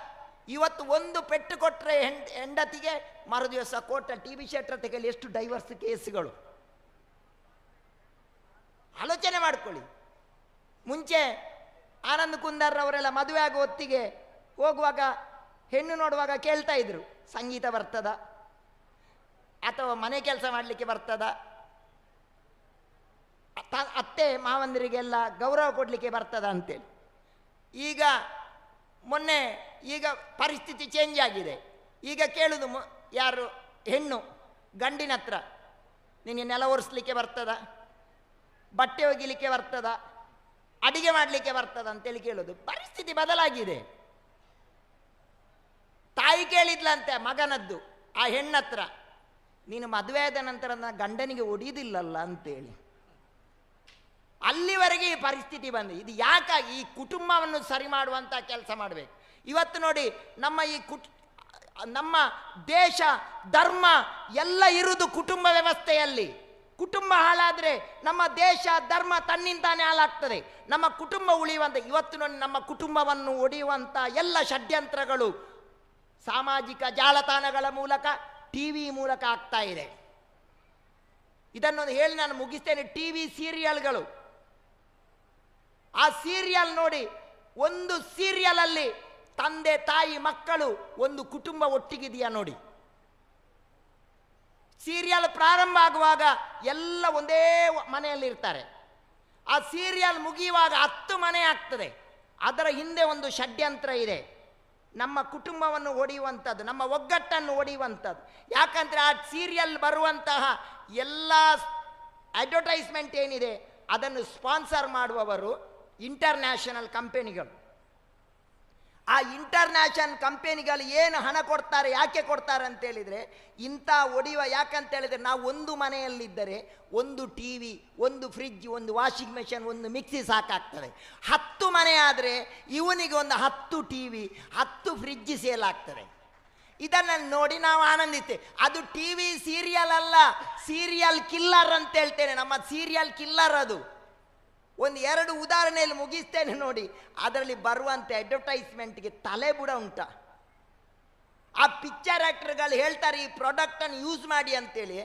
ಇವತ್ತು ಒಂದು ಪೆಟ್ಟು ಕೊಟ್ಟರೆ ಹೆಂಡ್ ಹೆಂಡತಿಗೆ ಮರು ದಿವಸ ಕೋಟ ಟಿ ವಿ ತೆಗೆಯಲಿ ಎಷ್ಟು ಡೈವರ್ಸ್ ಕೇಸ್ಗಳು. ಆಲೋಚನೆ ಮಾಡ್ಕೊಳ್ಳಿ. ಮುಂಚೆ ಆನಂದ್ ಕುಂದರ್ ಅವರೆಲ್ಲ ಮದುವೆ ಆಗೋ ಹೊತ್ತಿಗೆ ಹೋಗುವಾಗ, ಹೆಣ್ಣು ನೋಡುವಾಗ ಕೇಳ್ತಾ ಇದ್ರು, ಸಂಗೀತ ಬರ್ತದ, ಅಥವಾ ಮನೆ ಕೆಲಸ ಮಾಡಲಿಕ್ಕೆ ಬರ್ತದ. ತ- ಅತ್ತೆ ಮಾವಂದರಿಗೆಲ್ಲ ಗೌರವ ಕೊಡಲಿಕ್ಕೆ ಬರ್ತದ ಅಂತೇಳಿ. ಈಗ ಮೊನ್ನೆ ಈಗ ಪರಿಸ್ಥಿತಿ ಚೇಂಜ್ ಆಗಿದೆ. ಈಗ ಕೇಳುದು ಯಾರು? ಹೆಣ್ಣು ಗಂಡಿನ ಹತ್ರ ನಿನಗೆ ನೆಲ ಒರೆಸ್ಲಿಕ್ಕೆ ಬರ್ತದ, ಬಟ್ಟೆ ಒಗಿಲಿಕ್ಕೆ ಬರ್ತದ, ಅಡಿಗೆ ಮಾಡಲಿಕ್ಕೆ ಬರ್ತದ ಅಂತೇಳಿ ಕೇಳೋದು. ಪರಿಸ್ಥಿತಿ ಬದಲಾಗಿದೆ. ತಾಯಿ ಕೇಳಿದ್ಲಂತೆ ಮಗನದ್ದು, ಆ ಹೆಣ್ಣತ್ರ. ನೀನು ಮದುವೆ ಆದ ನಂತರ ಗಂಡನಿಗೆ ಒಡಿಯುವುದಿಲ್ಲಲ್ಲ ಅಂತೇಳಿ. ಅಲ್ಲಿವರೆಗೆ ಈ ಪರಿಸ್ಥಿತಿ ಬಂದು, ಇದು ಯಾಕಾಗಿ ಈ ಕುಟುಂಬವನ್ನು ಸರಿ ಮಾಡುವಂಥ ಕೆಲಸ ಮಾಡಬೇಕು? ಇವತ್ತು ನೋಡಿ, ನಮ್ಮ ಈ ಕುಟ್, ನಮ್ಮ ದೇಶ, ಧರ್ಮ ಎಲ್ಲ ಇರುವುದು ಕುಟುಂಬ ವ್ಯವಸ್ಥೆಯಲ್ಲಿ. ಕುಟುಂಬ ಹಾಳಾದರೆ ನಮ್ಮ ದೇಶ, ಧರ್ಮ ತನ್ನಿಂದಾನೇ ಹಾಳಾಗ್ತದೆ. ನಮ್ಮ ಕುಟುಂಬ ಉಳಿಯುವಂಥ ಇವತ್ತು ನೋಡಿ ನಮ್ಮ ಕುಟುಂಬವನ್ನು ಒಡೆಯುವಂಥ ಎಲ್ಲ ಷಡ್ಯಂತ್ರಗಳು ಸಾಮಾಜಿಕ ಜಾಲತಾಣಗಳ ಮೂಲಕ, ಟಿ ವಿ ಮೂಲಕ ಆಗ್ತಾ ಇದೆ. ಇದನ್ನೊಂದು ಹೇಳಿ ನಾನು ಮುಗಿಸ್ತೇನೆ. ಟಿ ವಿ ಸೀರಿಯಲ್ಗಳು ಆ ಸೀರಿಯಲ್ ನೋಡಿ, ಒಂದು ಸೀರಿಯಲ್ ಅಲ್ಲಿ ತಂದೆ, ತಾಯಿ, ಮಕ್ಕಳು ಒಂದು ಕುಟುಂಬ ಒಟ್ಟಿಗಿದೆಯಾ ನೋಡಿ. ಸೀರಿಯಲ್ ಪ್ರಾರಂಭ ಆಗುವಾಗ ಎಲ್ಲ ಒಂದೇ ಮನೆಯಲ್ಲಿ ಇರ್ತಾರೆ. ಆ ಸೀರಿಯಲ್ ಮುಗಿಯುವಾಗ ಹತ್ತು ಮನೆ ಆಗ್ತದೆ. ಅದರ ಹಿಂದೆ ಒಂದು ಷಡ್ಯಂತ್ರ ಇದೆ. ನಮ್ಮ ಕುಟುಂಬವನ್ನು ಹೊಡೆಯುವಂಥದ್ದು ನಮ್ಮ ಒಗ್ಗಟ್ಟನ್ನು ಹೊಡೆಯುವಂಥದ್ದು ಯಾಕಂದರೆ ಆ ಸೀರಿಯಲ್ ಬರುವಂತಹ ಎಲ್ಲ ಅಡ್ವರ್ಟೈಸ್ಮೆಂಟ್ ಏನಿದೆ, ಅದನ್ನು ಸ್ಪಾನ್ಸರ್ ಮಾಡುವವರು ಇಂಟರ್ನ್ಯಾಷನಲ್ ಕಂಪೆನಿಗಳು ಆ ಇಂಟರ್ನ್ಯಾಷನಲ್ ಕಂಪೆನಿಗಳು ಏನು ಹಣ ಕೊಡ್ತಾರೆ, ಯಾಕೆ ಕೊಡ್ತಾರೆ ಅಂತ ಹೇಳಿದರೆ, ಇಂಥ ಒಡೆಯುವ ಯಾಕಂತ ಹೇಳಿದರೆ, ನಾವು ಒಂದು ಮನೆಯಲ್ಲಿದ್ದರೆ ಒಂದು ಟಿ ವಿ, ಒಂದು ಫ್ರಿಜ್ ಒಂದು ವಾಷಿಂಗ್ ಮೆಷಿನ್ ಒಂದು ಮಿಕ್ಸಿ ಸಾಕಾಗ್ತದೆ. ಹತ್ತು ಮನೆ ಆದರೆ ಇವನಿಗೆ ಒಂದು ಹತ್ತು ಟಿ ವಿ, ಹತ್ತು ಫ್ರಿಜ್ ಸೇಲ್ ಆಗ್ತದೆ. ಇದನ್ನು ನೋಡಿ ನಾವು ಆನಂದಿತೆ. ಅದು ಟಿ ವಿ ಸೀರಿಯಲ್ ಅಲ್ಲ ಸೀರಿಯಲ್ ಕಿಲ್ಲರ್ ಅಂತ ಹೇಳ್ತೇನೆ. ನಮ್ಮ ಸೀರಿಯಲ್ ಕಿಲ್ಲರ್ ಅದು. ಒಂದು ಎರಡು ಉದಾಹರಣೆಯಲ್ಲಿ ಮುಗಿಸ್ತೇನೆ ನೋಡಿ. ಅದರಲ್ಲಿ ಬರುವಂಥ ಅಡ್ವರ್ಟೈಸ್ಮೆಂಟ್ಗೆ ತಲೆ ಬುಡ ಉಂಟ. ಆ ಪಿಕ್ಚರ್ ಆ್ಯಕ್ಟರ್ಗಳು ಹೇಳ್ತಾರೆ, ಈ ಪ್ರಾಡಕ್ಟನ್ನು ಯೂಸ್ ಮಾಡಿ ಅಂತೇಳಿ.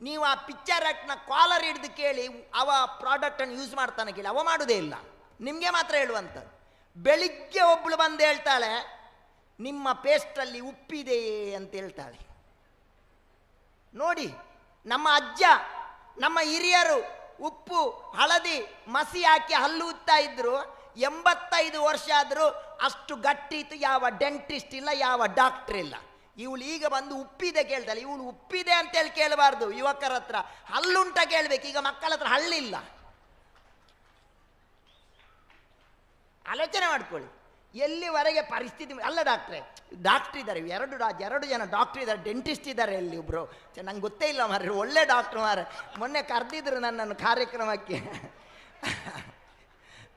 ನೀವು ಆ ಪಿಕ್ಚರ್ ಆ್ಯಕ್ಟ್ನ ಕಾಲರ್ ಹಿಡಿದು ಕೇಳಿ, ಅವ ಪ್ರಾಡಕ್ಟನ್ನು ಯೂಸ್ ಮಾಡ್ತಾನೆ ಕೇಳಿ. ಅವ ಮಾಡೋದೇ ಇಲ್ಲ. ನಿಮಗೆ ಮಾತ್ರ ಹೇಳುವಂಥದ್ದು. ಬೆಳಿಗ್ಗೆ ಒಬ್ಬಳು ಬಂದು ಹೇಳ್ತಾಳೆ, ನಿಮ್ಮ ಪೇಸ್ಟಲ್ಲಿ ಉಪ್ಪಿದೆಯೇ ಅಂತ ಹೇಳ್ತಾಳೆ. ನೋಡಿ, ನಮ್ಮ ಅಜ್ಜ, ನಮ್ಮ ಹಿರಿಯರು ಉಪ್ಪು, ಹಳದಿ, ಮಸಿ ಹಾಕಿ ಹಲ್ಲು ಉತ್ತಾ ಇದ್ರು, ಎಂಬತ್ತೈದು ವರ್ಷ ಆದರೂ ಅಷ್ಟು ಗಟ್ಟಿ ಇತ್ತು ಯಾವ ಡೆಂಟಿಸ್ಟ್ ಇಲ್ಲ, ಯಾವ ಡಾಕ್ಟ್ರ್ ಇಲ್ಲ. ಇವಳು ಈಗ ಬಂದು ಉಪ್ಪಿದೆ ಕೇಳ್ತಾಳೆ. ಇವಳು ಉಪ್ಪಿದೆ ಅಂತೇಳಿ ಕೇಳಬಾರ್ದು, ಯುವಕರ ಹತ್ರ. ಹಲ್ಲುಂಟ ಕೇಳಬೇಕು, ಈಗ ಮಕ್ಕಳ ಹತ್ರ ಹಳ್ಳಿಲ್ಲ. ಆಲೋಚನೆ ಮಾಡ್ಕೊಳ್ಳಿ. ಎಲ್ಲಿವರೆಗೆ ಪರಿಸ್ಥಿತಿ ಅಲ್ಲ ಡಾಕ್ಟ್ರೆ ಡಾಕ್ಟ್ರ್ ಇದ್ದಾರೆ. ಎರಡು ಡಾ ಎರಡು ಜನ ಡಾಕ್ಟ್ರ್ ಇದ್ದಾರೆ. ಡೆಂಟಿಸ್ಟ್ ಇದ್ದಾರೆ ಇಲ್ಲಿ ಒಬ್ಬರು ನಂಗೆ ಗೊತ್ತೇ ಇಲ್ಲ ಮಾರ್ರಿ. ಒಳ್ಳೆ ಡಾಕ್ಟ್ರು ಮಾರ ಮೊನ್ನೆ ಕರೆದಿದ್ರು ನನ್ನನ್ನು ಕಾರ್ಯಕ್ರಮಕ್ಕೆ.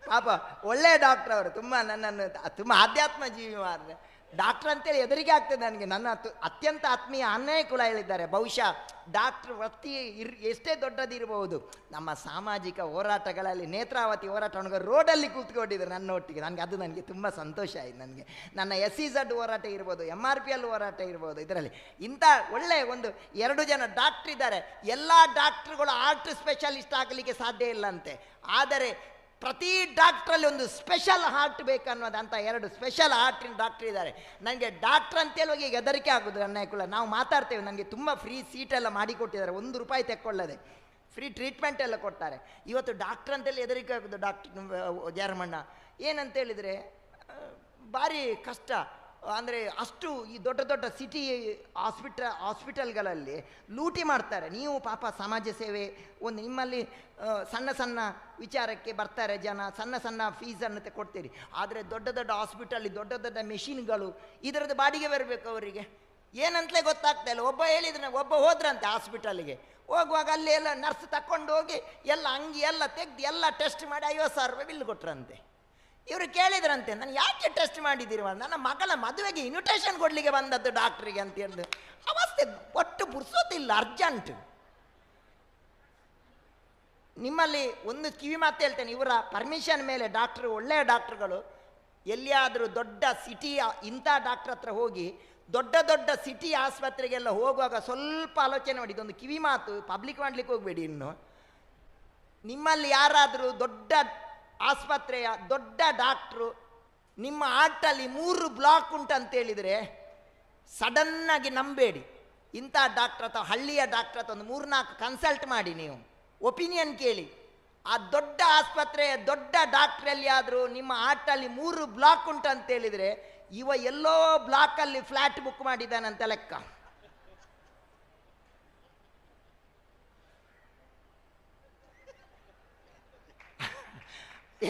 ಪಾಪ ಒಳ್ಳೆ ಡಾಕ್ಟ್ರ್ ಅವರು. ತುಂಬ ನನ್ನನ್ನು, ತುಂಬ ಆಧ್ಯಾತ್ಮ ಜೀವಿ ಮಾರ್ರೆ. ಡಾಕ್ಟ್ರ್ ಅಂತೇಳಿ ಎದುರಿಗೆ ಆಗ್ತದೆ ನನಗೆ. ನನ್ನ ಅತ್ಯಂತ ಆತ್ಮೀಯ ಅನ್ಯಾಯ ಕುಲ ಹೇಳಿದ್ದಾರೆ. ಬಹುಶಃ ಡಾಕ್ಟರ್ ವೃತ್ತಿ ಇರ್, ಎಷ್ಟೇ ದೊಡ್ಡದಿರಬಹುದು, ನಮ್ಮ ಸಾಮಾಜಿಕ ಹೋರಾಟಗಳಲ್ಲಿ, ನೇತ್ರಾವತಿ ಹೋರಾಟ ರೋಡಲ್ಲಿ ಕೂತ್ಕೊಂಡಿದ್ರು ನನ್ನ ಒಟ್ಟಿಗೆ. ನನಗೆ ಅದು ನನಗೆ ತುಂಬ ಸಂತೋಷ ಆಯಿತು ನನಗೆ. ನನ್ನ ಎಸ್ ಸಿ ಝಡ್ ಹೋರಾಟ ಇರ್ಬೋದು ಎಂ ಆರ್ ಪಿ ಎಲ್ ಹೋರಾಟ ಇರ್ಬೋದು, ಇದರಲ್ಲಿ ಇಂಥ ಒಳ್ಳೆಯ ಒಂದು ಎರಡು ಜನ ಡಾಕ್ಟ್ರ್ ಇದ್ದಾರೆ ಎಲ್ಲ ಡಾಕ್ಟ್ರುಗಳು ಆರ್ಟ್ ಸ್ಪೆಷಲಿಸ್ಟ್ ಆಗಲಿಕ್ಕೆ ಸಾಧ್ಯ ಇಲ್ಲಂತೆ. ಆದರೆ ಪ್ರತಿ ಡಾಕ್ಟ್ರಲ್ಲಿ ಒಂದು ಸ್ಪೆಷಲ್ ಹಾರ್ಟ್ ಬೇಕನ್ನೋದು ಅಂತ ಎರಡು ಸ್ಪೆಷಲ್ ಹಾರ್ಟಿನ ಡಾಕ್ಟ್ರ್ ಇದ್ದಾರೆ. ನನಗೆ ಡಾಕ್ಟ್ರ್ ಅಂತೇಳಿ ಹೋಗಿ ಹೆದರಿಕೆ ಆಗೋದು ನನ್ನ ಕುಲ ನಾವು ಮಾತಾಡ್ತೇವೆ ನನಗೆ ತುಂಬ ಫ್ರೀ ಸೀಟೆಲ್ಲ ಮಾಡಿಕೊಟ್ಟಿದ್ದಾರೆ ಒಂದು ರೂಪಾಯಿ ತೆಕ್ಕೊಳ್ಳದೆ. ಫ್ರೀ ಟ್ರೀಟ್ಮೆಂಟ್ ಎಲ್ಲ ಕೊಡ್ತಾರೆ. ಇವತ್ತು ಡಾಕ್ಟ್ರ್ ಅಂತೇಳಿ ಹೆದರಿಕೆ ಆಗೋದು ಡಾಕ್ಟ್ರ್ ಜಾರಮಣ್ಣ. ಏನಂತೇಳಿದರೆ ಭಾರಿ ಕಷ್ಟ. ಅಂದರೆ ಅಷ್ಟು ಈ ದೊಡ್ಡ ದೊಡ್ಡ ಸಿಟಿ ಹಾಸ್ಪಿಟ ಹಾಸ್ಪಿಟಲ್ಗಳಲ್ಲಿ ಲೂಟಿ ಮಾಡ್ತಾರೆ. ನೀವು ಪಾಪ ಸಮಾಜ ಸೇವೆ, ಒಂದು ನಿಮ್ಮಲ್ಲಿ ಸಣ್ಣ ಸಣ್ಣ ವಿಚಾರಕ್ಕೆ ಬರ್ತಾರೆ ಜನ, ಸಣ್ಣ ಸಣ್ಣ ಫೀಸನ್ನು ಕೊಡ್ತೀರಿ ಆದರೆ ದೊಡ್ಡ ದೊಡ್ಡ ಹಾಸ್ಪಿಟಲ್ ದೊಡ್ಡ ದೊಡ್ಡ ಮೆಷಿನ್ಗಳು ಇದರದ್ದು ಬಾಡಿಗೆ ಬರಬೇಕು ಅವರಿಗೆ. ಏನಂತಲೇ ಗೊತ್ತಾಗ್ತಾ ಇಲ್ಲ. ಒಬ್ಬ ಹೇಳಿದ್ರೆ, ಒಬ್ಬ ಹೋದ್ರಂತೆ ಹಾಸ್ಪಿಟಲ್ಗೆ ಹೋಗುವಾಗ ಅಲ್ಲಿ ಎಲ್ಲ ನರ್ಸ್ ತಕೊಂಡು ಹೋಗಿ ಎಲ್ಲ ಅಂಗಿ ಎಲ್ಲ ತೆಗ್ದು ಎಲ್ಲ ಟೆಸ್ಟ್ ಮಾಡಿ ಐವತ್ತು ಸಾವಿರ ರೂಪಾಯಿ ಬಿಲ್ ಕೊಟ್ರಂತೆ. ಇವರು ಕೇಳಿದ್ರಂತೆ, ನಾನು ಯಾಕೆ ಟೆಸ್ಟ್ ಮಾಡಿದ್ದೀರಿ? ನನ್ನ ಮಗಳ ಮದುವೆಗೆ ಇನ್ವಿಟೇಷನ್ ಕೊಡಲಿಕ್ಕೆ ಬಂದದ್ದು ಡಾಕ್ಟ್ರಿಗೆ ಅಂತ ಹೇಳಿದ್ರು ಅವಸ್ಥೆ, ಒಟ್ಟು ಪುರ್ಸೋತಿಲ್ಲ ಅರ್ಜೆಂಟ್ ನಿಮ್ಮಲ್ಲಿ ಒಂದು ಕಿವಿ ಮಾತು ಹೇಳ್ತೇನೆ, ಇವರ ಪರ್ಮಿಷನ್ ಮೇಲೆ ಡಾಕ್ಟ್ರು ಒಳ್ಳೆಯ ಡಾಕ್ಟ್ರುಗಳು ಎಲ್ಲಿಯಾದರೂ ದೊಡ್ಡ ಸಿಟಿಯ ಇಂಥ ಡಾಕ್ಟ್ರ್ ಹತ್ರ ಹೋಗಿ ದೊಡ್ಡ ದೊಡ್ಡ ಸಿಟಿ ಆಸ್ಪತ್ರೆಗೆಲ್ಲ ಹೋಗುವಾಗ ಸ್ವಲ್ಪ ಆಲೋಚನೆ ಮಾಡಿ, ಇದೊಂದು ಕಿವಿ ಮಾತು ಪಬ್ಲಿಕ್ ಮಾಡ್ಲಿಕ್ಕೆ ಹೋಗಬೇಡಿ ಇನ್ನು. ನಿಮ್ಮಲ್ಲಿ ಯಾರಾದರೂ ದೊಡ್ಡ ಆಸ್ಪತ್ರೆಯ ದೊಡ್ಡ ಡಾಕ್ಟ್ರು, ನಿಮ್ಮ ಆರ್ಟಲ್ಲಿ ಮೂರು ಬ್ಲಾಕ್ ಉಂಟಂತ ಹೇಳಿದರೆ ಸಡನ್ನಾಗಿ ನಂಬೇಡಿ. ಇಂಥ ಡಾಕ್ಟ್ರ್ ಅಥವಾ ಹಳ್ಳಿಯ ಡಾಕ್ಟ್ರ್ ಅಥವಾ ಒಂದು ಮೂರ್ನಾಲ್ಕು ಕನ್ಸಲ್ಟ್ ಮಾಡಿ ನೀವು. ಒಪಿನಿಯನ್ ಕೇಳಿ. ಆ ದೊಡ್ಡ ಆಸ್ಪತ್ರೆಯ ದೊಡ್ಡ ಡಾಕ್ಟ್ರಲ್ಲಿ ಆದರೂ ನಿಮ್ಮ ಆರ್ಟಲ್ಲಿ ಮೂರು ಬ್ಲಾಕ್ ಉಂಟು ಅಂತ ಹೇಳಿದರೆ ಇವ ಎಲ್ಲೋ ಬ್ಲಾಕಲ್ಲಿ ಫ್ಲ್ಯಾಟ್ ಬುಕ್ ಮಾಡಿದ್ದಾನಂತ ಲೆಕ್ಕ.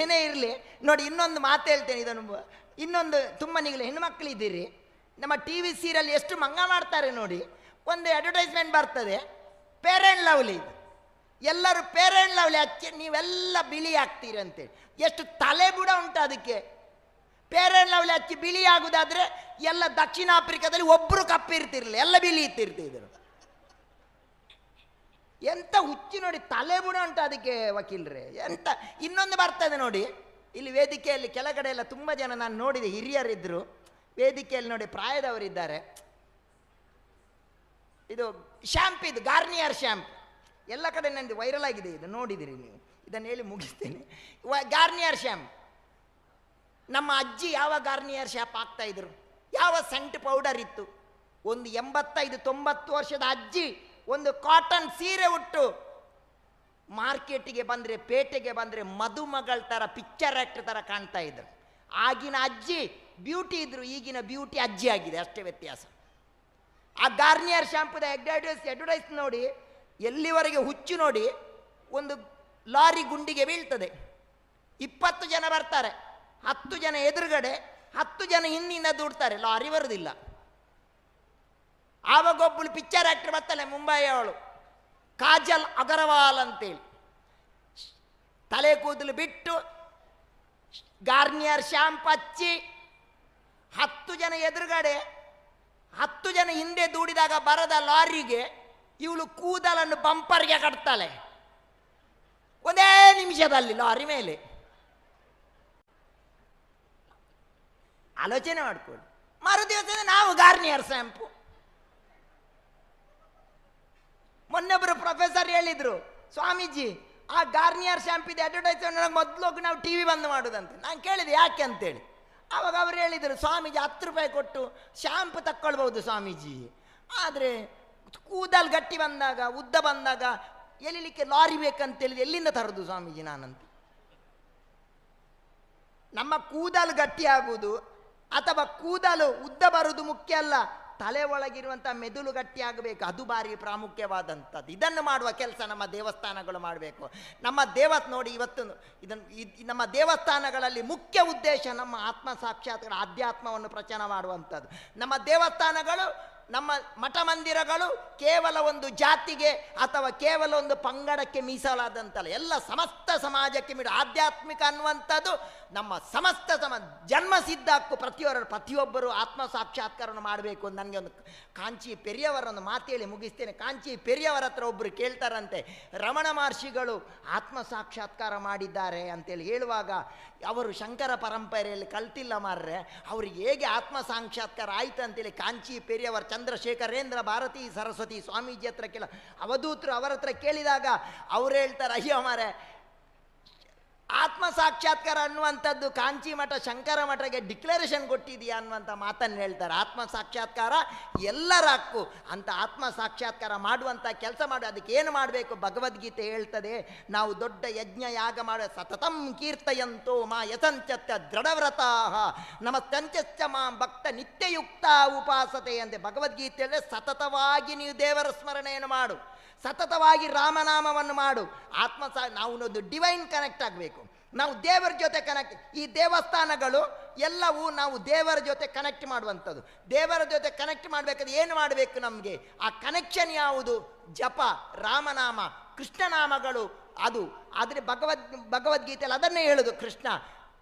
ಏನೇ ಇರಲಿ, ನೋಡಿ ಇನ್ನೊಂದು ಮಾತು ಹೇಳ್ತೇನೆ ಇದನ್ನು ಇನ್ನೊಂದು ತುಂಬ ನೀವು ಹೆಣ್ಮಕ್ಳಿದ್ದೀರಿ ನಮ್ಮ ಟಿ ವಿ ಸೀರಿಯಲ್ ಎಷ್ಟು ಮಂಗ ಮಾಡ್ತಾರೆ ನೋಡಿ, ಒಂದು ಅಡ್ವರ್ಟೈಸ್ಮೆಂಟ್ ಬರ್ತದೆ ಪೇರೆಂಟ್ ಲವ್ಲಿ ಇದು. ಎಲ್ಲರೂ ಪೇರೆಂಟ್ ಲವ್ಲಿ ಹಚ್ಚಿ, ನೀವೆಲ್ಲ ಬಿಳಿ ಆಗ್ತೀರಿ ಅಂತೇಳಿ. ಎಷ್ಟು ತಲೆ ಬುಡ ಉಂಟು ಅದಕ್ಕೆ. ಪೇರೆಂಟ್ ಲವ್ಲಿ ಹಚ್ಚಿ ಬಿಳಿ ಆಗುದಾದ್ರೆ, ಎಲ್ಲ ದಕ್ಷಿಣ ಆಫ್ರಿಕಾದಲ್ಲಿ ಒಬ್ಬರು ಕಪ್ಪಿರ್ತಿರ್ಲಿಲ್ಲ, ಎಲ್ಲ ಬಿಳಿ ಇತ್ತಿರ್ತಿದ್ರು ಎಂತ ಹುಚ್ಚಿ ನೋಡಿ ತಲೆ ಬುಡ ಉಂಟು ಅದಕ್ಕೆ ವಕೀಲ್ರೆ. ಎಂತ ಇನ್ನೊಂದು ಬರ್ತದೆ ನೋಡಿ. ಇಲ್ಲಿ ವೇದಿಕೆಯಲ್ಲಿ ಕೆಳಗಡೆ ಎಲ್ಲ ತುಂಬ ಜನ ನಾನು ನೋಡಿದೆ ಹಿರಿಯರಿದ್ದರು ವೇದಿಕೆಯಲ್ಲಿ ನೋಡಿ ಪ್ರಾಯದವರಿದ್ದಾರೆ. ಇದು ಶ್ಯಾಂಪ್ ಇದು ಗಾರ್ನಿಯರ್ ಶ್ಯಾಂಪ್ ಎಲ್ಲ ಕಡೆ ನಂದು ವೈರಲ್ ಆಗಿದೆ ಇದು, ನೋಡಿದಿರಿ ನೀವು. ಇದನ್ನು ಹೇಳಿ ಮುಗಿಸ್ತೇನೆ. ಗಾರ್ನಿಯರ್ ಶ್ಯಾಂಪ್ ನಮ್ಮ ಅಜ್ಜಿ ಯಾವ ಗಾರ್ನಿಯರ್ ಶ್ಯಾಂಪ್ ಆಗ್ತಾ ಇದ್ರು? ಯಾವ ಸೆಂಟ್ ಪೌಡರ್ ಇತ್ತು? ಒಂದು ಎಂಬತ್ತೈದು ತೊಂಬತ್ತು ವರ್ಷದ ಅಜ್ಜಿ ಒಂದು ಕಾಟನ್ ಸೀರೆ ಉಟ್ಟು ಮಾರ್ಕೆಟಿಗೆ ಬಂದರೆ, ಪೇಟೆಗೆ ಬಂದರೆ ಮದುಮಗಳ ಥರ ಪಿಕ್ಚರ್ ಆ್ಯಕ್ಟರ್ ಥರ ಕಾಣ್ತಾ ಇದ್ರು. ಆಗಿನ ಅಜ್ಜಿ ಬ್ಯೂಟಿ ಇದ್ರು, ಈಗಿನ ಬ್ಯೂಟಿ ಅಜ್ಜಿ ಆಗಿದೆ, ಅಷ್ಟೇ ವ್ಯತ್ಯಾಸ. ಆ ಗಾರ್ನಿಯರ್ ಶಾಂಪುದ ಅಡ್ವರ್ಟೈಸ್ ಅಡ್ವರ್ಟೈಸ್ ನೋಡಿ, ಎಲ್ಲಿವರೆಗೆ ಹುಚ್ಚು ನೋಡಿ, ಒಂದು ಲಾರಿ ಗುಂಡಿಗೆ ಬೀಳ್ತದೆ. ಇಪ್ಪತ್ತು ಜನ ಬರ್ತಾರೆ, ಹತ್ತು ಜನ ಎದುರುಗಡೆ, ಹತ್ತು ಜನ ಹಿಂದಿನಿಂದ ದೂಡ್ತಾರೆ, ಲಾರಿ ಬರುವುದಿಲ್ಲ ಆವಾಗ ಒಬ್ಬಳು ಪಿಕ್ಚರ್ ಆಕ್ಟರ್ ಬರ್ತಾಳೆ ಮುಂಬೈ ಅವಳು. ಕಾಜಲ್ ಅಗರವಾಲ್ ಅಂತೇಳಿ. ತಲೆ ಕೂದಲು ಬಿಟ್ಟು ಗಾರ್ನಿಯರ್ ಶ್ಯಾಂಪ್ ಹಚ್ಚಿ ಹತ್ತು ಜನ ಎದುರುಗಡೆ, ಹತ್ತು ಜನ ಹಿಂದೆ ದೂಡಿದಾಗ ಬರದ ಲಾರಿಗೆ ಇವಳು ಕೂದಲನ್ನು ಬಂಪರ್ಗೆ ಕಟ್ತಾಳೆ. ಒಂದೇ ನಿಮಿಷದಲ್ಲಿ ಲಾರಿ ಮೇಲೆ. ಆಲೋಚನೆ ಮಾಡ್ಕೊಳ್ಳಿ. ಮರು ದಿವಸ ನಾವು ಗಾರ್ನಿಯರ್ ಶಾಂಪು. ಮೊನ್ನೊಬ್ಬರು ಪ್ರೊಫೆಸರ್ ಹೇಳಿದ್ರು, ಸ್ವಾಮೀಜಿ, ಆ ಗಾರ್ನಿಯರ್ ಶ್ಯಾಂಪಿದ ಅಡ್ವರ್ಟೈಸ್ಮೆಂಟ್ ನನಗೆ ಮೊದಲು ಹೋಗಿ ನಾವು ಟಿ ವಿ ಬಂದ್ ಮಾಡೋದಂತೆ. ನಾನು ಕೇಳಿದೆ, ಯಾಕೆ ಅಂತೇಳಿ. ಅವಾಗ ಅವ್ರು ಹೇಳಿದರು, ಸ್ವಾಮೀಜಿ ಹತ್ತು ರೂಪಾಯಿ ಕೊಟ್ಟು ಶ್ಯಾಂಪು ತಕ್ಕೊಳ್ಬೋದು ಸ್ವಾಮೀಜಿ. ಆದರೆ ಕೂದಲು ಗಟ್ಟಿ ಬಂದಾಗ, ಉದ್ದ ಬಂದಾಗ ಎಲಿಲಿಕ್ಕೆ ಲಾರಿ ಬೇಕಂತೇಳಿದ ಎಲ್ಲಿಂದ ತರೋದು ಸ್ವಾಮೀಜಿ ನಾನಂತ? ನಮ್ಮ ಕೂದಲು ಗಟ್ಟಿಯಾಗುವುದು ಅಥವಾ ಕೂದಲು ಉದ್ದ ಬರುವುದು ಮುಖ್ಯ ಅಲ್ಲ ತಲೆ ಒಳಗಿರುವಂಥ ಮೆದುಳು ಗಟ್ಟಿಯಾಗಬೇಕು. ಅದು ಬಾರಿ ಪ್ರಾಮುಖ್ಯವಾದಂಥದ್ದು. ಇದನ್ನು ಮಾಡುವ ಕೆಲಸ ನಮ್ಮ ದೇವಸ್ಥಾನಗಳು ಮಾಡಬೇಕು. ನಮ್ಮ ದೇವತ್ ನೋಡಿ ಇವತ್ತು ಇದನ್ನು ಇದ್- ನಮ್ಮ ದೇವಸ್ಥಾನಗಳಲ್ಲಿ ಮುಖ್ಯ ಉದ್ದೇಶ ನಮ್ಮ ಆತ್ಮ ಸಾಕ್ಷಾತ್ಕಾರ, ಆಧ್ಯಾತ್ಮವನ್ನು ಪ್ರಚಾರ ಮಾಡುವಂಥದ್ದು. ನಮ್ಮ ದೇವಸ್ಥಾನಗಳು ನಮ್ಮ ಮಠ ಮಂದಿರಗಳು ಕೇವಲ ಒಂದು ಜಾತಿಗೆ ಅಥವಾ ಕೇವಲ ಒಂದು ಪಂಗಡಕ್ಕೆ ಮೀಸಲಾದಂತಲ್ಲ. ಎಲ್ಲ ಸಮಸ್ತ ಸಮಾಜಕ್ಕೆ ಮೀಡ ಆಧ್ಯಾತ್ಮಿಕ ಅನ್ನುವಂಥದ್ದು ನಮ್ಮ ಸಮಸ್ತ ಸಮ, ಜನ್ಮ ಸಿದ್ಧ ಹಕ್ಕು ಪ್ರತಿಯೊಬ್ಬರು ಪ್ರತಿಯೊಬ್ಬರು ಆತ್ಮ ಸಾಕ್ಷಾತ್ಕಾರವನ್ನು ಮಾಡಬೇಕು ಅಂತ ನನಗೆ ಒಂದು ಕಾಂಚಿ ಪೆರಿಯವರನ್ನು ಮಾತೇಳಿ ಮುಗಿಸ್ತೇನೆ. ಕಾಂಚಿ ಪೆರಿಯವರ ಹತ್ರ ಒಬ್ಬರು ಕೇಳ್ತಾರಂತೆ, ರಮಣ ಮಹರ್ಷಿಗಳು ಆತ್ಮ ಸಾಕ್ಷಾತ್ಕಾರ ಮಾಡಿದ್ದಾರೆ ಅಂತೇಳಿ ಹೇಳುವಾಗ, ಅವರು ಶಂಕರ ಪರಂಪರೆಯಲ್ಲಿ ಕಲ್ತಿಲ್ಲ ಮಾರ್ರೆ, ಅವ್ರಿಗೆ ಹೇಗೆ ಆತ್ಮ ಸಾಕ್ಷಾತ್ಕಾರ ಆಯ್ತು ಅಂತೇಳಿ ಕಾಂಚಿ ಪೆರಿಯವರ ಚಂದ್ರಶೇಖರೇಂದ್ರ ಭಾರತಿ ಸರಸ್ವತಿ ಸ್ವಾಮೀಜಿ ಹತ್ರ ಕೇಳ ಅವಧೂತರು ಅವರ ಹತ್ರ ಕೇಳಿದಾಗ ಅವ್ರು ಹೇಳ್ತಾರೆ ಅಯ್ಯೋ ಮಾರೆ ಆತ್ಮ ಸಾಕ್ಷಾತ್ಕಾರ ಅನ್ನುವಂಥದ್ದು ಕಾಂಚಿ ಮಠ, ಶಂಕರ ಮಠಗೆ ಡಿಕ್ಲರೇಷನ್ ಕೊಟ್ಟಿದೆಯಾ ಅನ್ನುವಂಥ ಮಾತನ್ನು ಹೇಳ್ತಾರೆ. ಆತ್ಮ ಸಾಕ್ಷಾತ್ಕಾರ ಎಲ್ಲರ ಹಕ್ಕು. ಅಂತ ಆತ್ಮ ಸಾಕ್ಷಾತ್ಕಾರ ಮಾಡುವಂಥ ಕೆಲಸ ಮಾಡಿ, ಅದಕ್ಕೆ ಏನು ಮಾಡಬೇಕು? ಭಗವದ್ಗೀತೆ ಹೇಳ್ತದೆ, ನಾವು ದೊಡ್ಡ ಯಜ್ಞ ಯಾಗ ಮಾಡುವ ಸತತಂ ಕೀರ್ತಯಂತೋ ಮಾ ಯಥಂಚತ್ತ ದೃಢವ್ರತಾ ನಮ್ಮ ತಂಚಶ್ಚ ಮಾ ಭಕ್ತ ನಿತ್ಯಯುಕ್ತ ಉಪಾಸತೆ ಅಂತೆ ಭಗವದ್ಗೀತೆಯಲ್ಲೇ ಸತತವಾಗಿ ನೀವು ದೇವರ ಸ್ಮರಣೆಯನ್ನು ಮಾಡು. ಸತತವಾಗಿ ರಾಮನಾಮವನ್ನು ಮಾಡು. ಆತ್ಮ ನಾವು ಒಂದು ಡಿವೈನ್ ಕನೆಕ್ಟ್ ಆಗಬೇಕು. ನಾವು ದೇವರ ಜೊತೆ ಕನೆಕ್ಟ್ ಈ ದೇವಸ್ಥಾನಗಳು ಎಲ್ಲವೂ ನಾವು ದೇವರ ಜೊತೆ ಕನೆಕ್ಟ್ ಮಾಡುವಂಥದ್ದು. ದೇವರ ಜೊತೆ ಕನೆಕ್ಟ್ ಮಾಡಬೇಕಾದ್ರೆ ಏನು ಮಾಡಬೇಕು ನಮಗೆ? ಆ ಕನೆಕ್ಷನ್ ಯಾವುದು? ಜಪ, ರಾಮನಾಮ, ಕೃಷ್ಣನಾಮಗಳು ಅದು. ಆದರೆ ಭಗವದ್, ಭಗವದ್ಗೀತೆಯಲ್ಲಿ ಅದನ್ನೇ ಹೇಳೋದು ಕೃಷ್ಣ.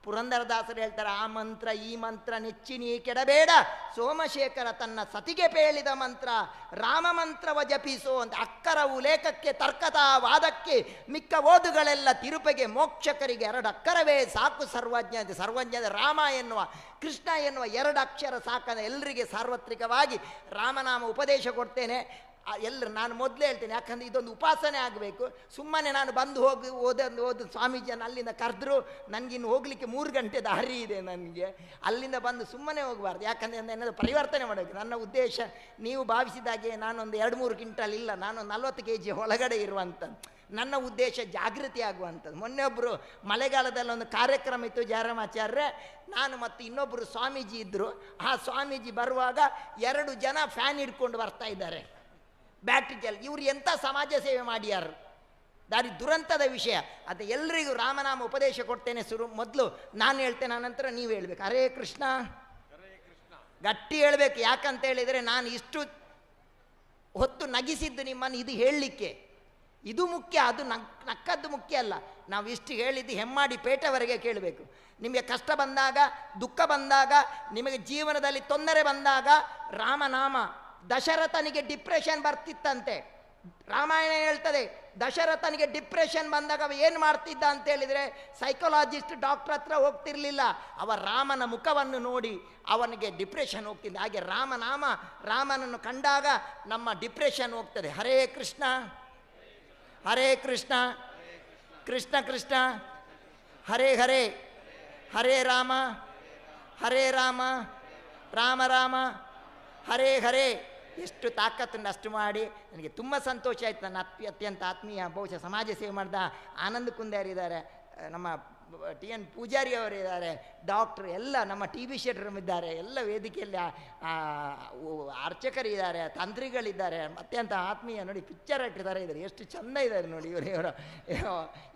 ಪುರಂದರದಾಸರು ಹೇಳ್ತಾರೆ, ಆ ಮಂತ್ರ, ಈ ಮಂತ್ರ ನೆಚ್ಚಿನಿ ಕೆಡಬೇಡ. ಸೋಮಶೇಖರ ತನ್ನ ಸತಿಗೆ ಪೇಳಿದ ಮಂತ್ರ, ರಾಮ ಮಂತ್ರವ ಜಪಿಸೋ ಅಂತ ಅಕ್ಕರ ಉಲ್ಲೇಖಕ್ಕೆ, ತರ್ಕತಾ ವಾದಕ್ಕೆ, ಮಿಕ್ಕ ಓದುಗಳೆಲ್ಲ ತಿರುಪೆಗೆ ಮೋಕ್ಷಕರಿಗೆ ಎರಡು ಅಕ್ಕರವೇ ಸಾಕು ಸರ್ವಜ್ಞ ಸರ್ವಜ್ಞದ ರಾಮ ಎನ್ನುವ, ಕೃಷ್ಣ ಎನ್ನುವ ಎರಡು ಅಕ್ಷರ ಸಾಕಂದ್ರೆ ಎಲ್ಲರಿಗೆ ಸಾರ್ವತ್ರಿಕವಾಗಿ ರಾಮನಾಮ ಉಪದೇಶ ಕೊಡ್ತೇನೆ. ಎಲ್ಲರೂ ನಾನು ಮೊದಲೇ ಹೇಳ್ತೇನೆ, ಯಾಕಂದರೆ ಇದೊಂದು ಉಪಾಸನೆ ಆಗಬೇಕು. ಸುಮ್ಮನೆ ನಾನು ಬಂದು ಹೋಗಿ ಓದೊಂದು ಓದು ಸ್ವಾಮೀಜಿಯನ್ನು ಅಲ್ಲಿಂದ ಕರೆದ್ರು, ನನಗಿನ್ನು ಹೋಗಲಿಕ್ಕೆ ಮೂರು ಗಂಟೆ ದಾರಿ ಇದೆ ನನಗೆ. ಅಲ್ಲಿಂದ ಬಂದು ಸುಮ್ಮನೆ ಹೋಗಬಾರ್ದು. ಯಾಕಂದರೆ ಏನಾದರೂ ಪರಿವರ್ತನೆ ಮಾಡಬೇಕು ನನ್ನ ಉದ್ದೇಶ, ನೀವು ಭಾವಿಸಿದಾಗೆ ನಾನೊಂದು ಎರಡು ಮೂರು ಕ್ವಿಂಟಲ್ ಇಲ್ಲ, ನಾನು ನಲ್ವತ್ತು ಕೆ ಜಿ ಒಳಗಡೆ ಇರುವಂಥದ್ದು ನನ್ನ ಉದ್ದೇಶ ಜಾಗೃತಿ ಆಗುವಂಥದ್ದು ಮೊನ್ನೆ ಒಬ್ಬರು ಮಳೆಗಾಲದಲ್ಲಿ ಒಂದು ಕಾರ್ಯಕ್ರಮ ಇತ್ತು ಜಯರಾಮಾಚಾರ್ಯ ನಾನು ಮತ್ತು ಇನ್ನೊಬ್ಬರು ಸ್ವಾಮೀಜಿ ಇದ್ದರು ಆ ಸ್ವಾಮೀಜಿ ಬರುವಾಗ ಎರಡು ಜನ ಫ್ಯಾನ್ ಹಿಡ್ಕೊಂಡು ಬರ್ತಾ ಇದ್ದಾರೆ. ಬ್ಯಾಟ್ರಿ ಇವ್ರು ಎಂಥ ಸಮಾಜ ಸೇವೆ ಮಾಡ್ಯಾರು? ದಾರಿ ದುರಂತದ ವಿಷಯ. ಅದು ಎಲ್ರಿಗೂ ರಾಮನಾಮ ಉಪದೇಶ ಕೊಡ್ತೇನೆ ಶುರು ಮೊದಲು ನಾನು ಹೇಳ್ತೇನೆ ನಂತರ ನೀವು ಹೇಳ್ಬೇಕು. ಹರೇ ಕೃಷ್ಣ. ಗಟ್ಟಿ ಹೇಳ್ಬೇಕು. ಯಾಕಂತ ಹೇಳಿದರೆ ನಾನು ಇಷ್ಟು ಹೊತ್ತು ನಗಿಸಿದ್ದು ನಿಮ್ಮನ್ನು ಇದು ಹೇಳಲಿಕ್ಕೆ. ಇದು ಮುಖ್ಯ, ಅದು ನಕ್ ನಕ್ಕದ್ದು ಮುಖ್ಯ ಅಲ್ಲ. ನಾವು ಇಷ್ಟು ಹೇಳಿದ್ದು ಹೆಮ್ಮಾಡಿ ಪೇಟೆವರೆಗೆ ಕೇಳಬೇಕು. ನಿಮಗೆ ಕಷ್ಟ ಬಂದಾಗ, ದುಃಖ ಬಂದಾಗ, ನಿಮಗೆ ಜೀವನದಲ್ಲಿ ತೊಂದರೆ ಬಂದಾಗ ರಾಮನಾಮ ದಶರಥನಿಗೆ ಡಿಪ್ರೆಷನ್ ಬರ್ತಿತ್ತಂತೆ. ರಾಮಾಯಣ ಹೇಳ್ತದೆ, ದಶರಥನಿಗೆ ಡಿಪ್ರೆಷನ್ ಬಂದಾಗ ಅವ ಏನು ಮಾಡ್ತಿದ್ದ ಅಂತ ಹೇಳಿದರೆ ಸೈಕಾಲಜಿಸ್ಟ್ ಡಾಕ್ಟರ್ ಹತ್ರ ಹೋಗ್ತಿರ್ಲಿಲ್ಲ. ಅವ ರಾಮನ ಮುಖವನ್ನು ನೋಡಿ ಅವನಿಗೆ ಡಿಪ್ರೆಷನ್ ಹೋಗ್ತಿದ್ದ ಹಾಗೆ ರಾಮನಾಮ, ರಾಮನನ್ನು ಕಂಡಾಗ ನಮ್ಮ ಡಿಪ್ರೆಷನ್ ಹೋಗ್ತದೆ. ಹರೇ ಕೃಷ್ಣ ಹರೇ ಕೃಷ್ಣ ಕೃಷ್ಣ ಕೃಷ್ಣ, ಹರೇ ಹರೇ ಹರೇ ರಾಮ ಹರೇ ರಾಮ ರಾಮ ರಾಮ, ಹರೇ ಹರೇ. ಎಷ್ಟು ತಾಕತ್ತನ್ನು ಅಷ್ಟು ಮಾಡಿ ನನಗೆ ತುಂಬ ಸಂತೋಷ ಆಯ್ತು. ನನ್ನ ಅತ್ಯ ಅತ್ಯಂತ ಆತ್ಮೀಯ, ಬಹುಶಃ ಸಮಾಜ ಸೇವೆ ಮಾಡಿದ ಆನಂದ್ ಕುಂದಾರಿದ್ದಾರೆ. ನಮ್ಮ ಟಿ ಎನ್ ಪೂಜಾರಿ ಅವರಿದ್ದಾರೆ. ಡಾಕ್ಟ್ರು ಎಲ್ಲ ನಮ್ಮ ಟಿ ವಿ ಇದ್ದಾರೆ, ಎಲ್ಲ ವೇದಿಕೆಯಲ್ಲಿ ಅರ್ಚಕರಿದ್ದಾರೆ ತಂತ್ರಿಗಳಿದ್ದಾರೆ ಅತ್ಯಂತ ಆತ್ಮೀಯ ನೋಡಿ ಪಿಕ್ಚರ್ ಇಟ್ಟಿದ್ದಾರೆ ಇದ್ದಾರೆ. ಎಷ್ಟು ಚೆಂದ ಇದ್ದಾರೆ ನೋಡಿ ಇವರು ಇವರು.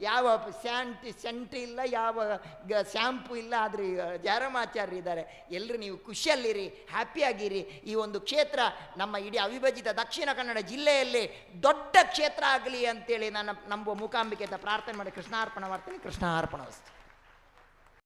ಯಾವ ಸ್ಯಾಂಟಿ ಸೆಂಟ್ ಇಲ್ಲ, ಯಾವ ಗ ಶ್ಯಾಂಪು ಇಲ್ಲ, ಆದರೆ ಜಾರಮಾಚಾರ್ಯ ಇದ್ದಾರೆ. ಎಲ್ಲರೂ ನೀವು ಖುಷಿಯಲ್ಲಿರಿ, ಹ್ಯಾಪಿಯಾಗಿರಿ. ಈ ಒಂದು ಕ್ಷೇತ್ರ ನಮ್ಮ ಇಡೀ ಅವಿಭಜಿತ ದಕ್ಷಿಣ ಕನ್ನಡ ಜಿಲ್ಲೆಯಲ್ಲಿ ದೊಡ್ಡ ಕ್ಷೇತ್ರ ಆಗಲಿ ಅಂತೇಳಿ ನಾನು ನಂಬುವ ಮೂಕಾಂಬಿಕೆ ಅಂತ ಪ್ರಾರ್ಥನೆ ಮಾಡಿ ಕೃಷ್ಣಾರ್ಪಣ ಮಾಡ್ತೀನಿ. ಕೃಷ್ಣಾರ್ಪಣ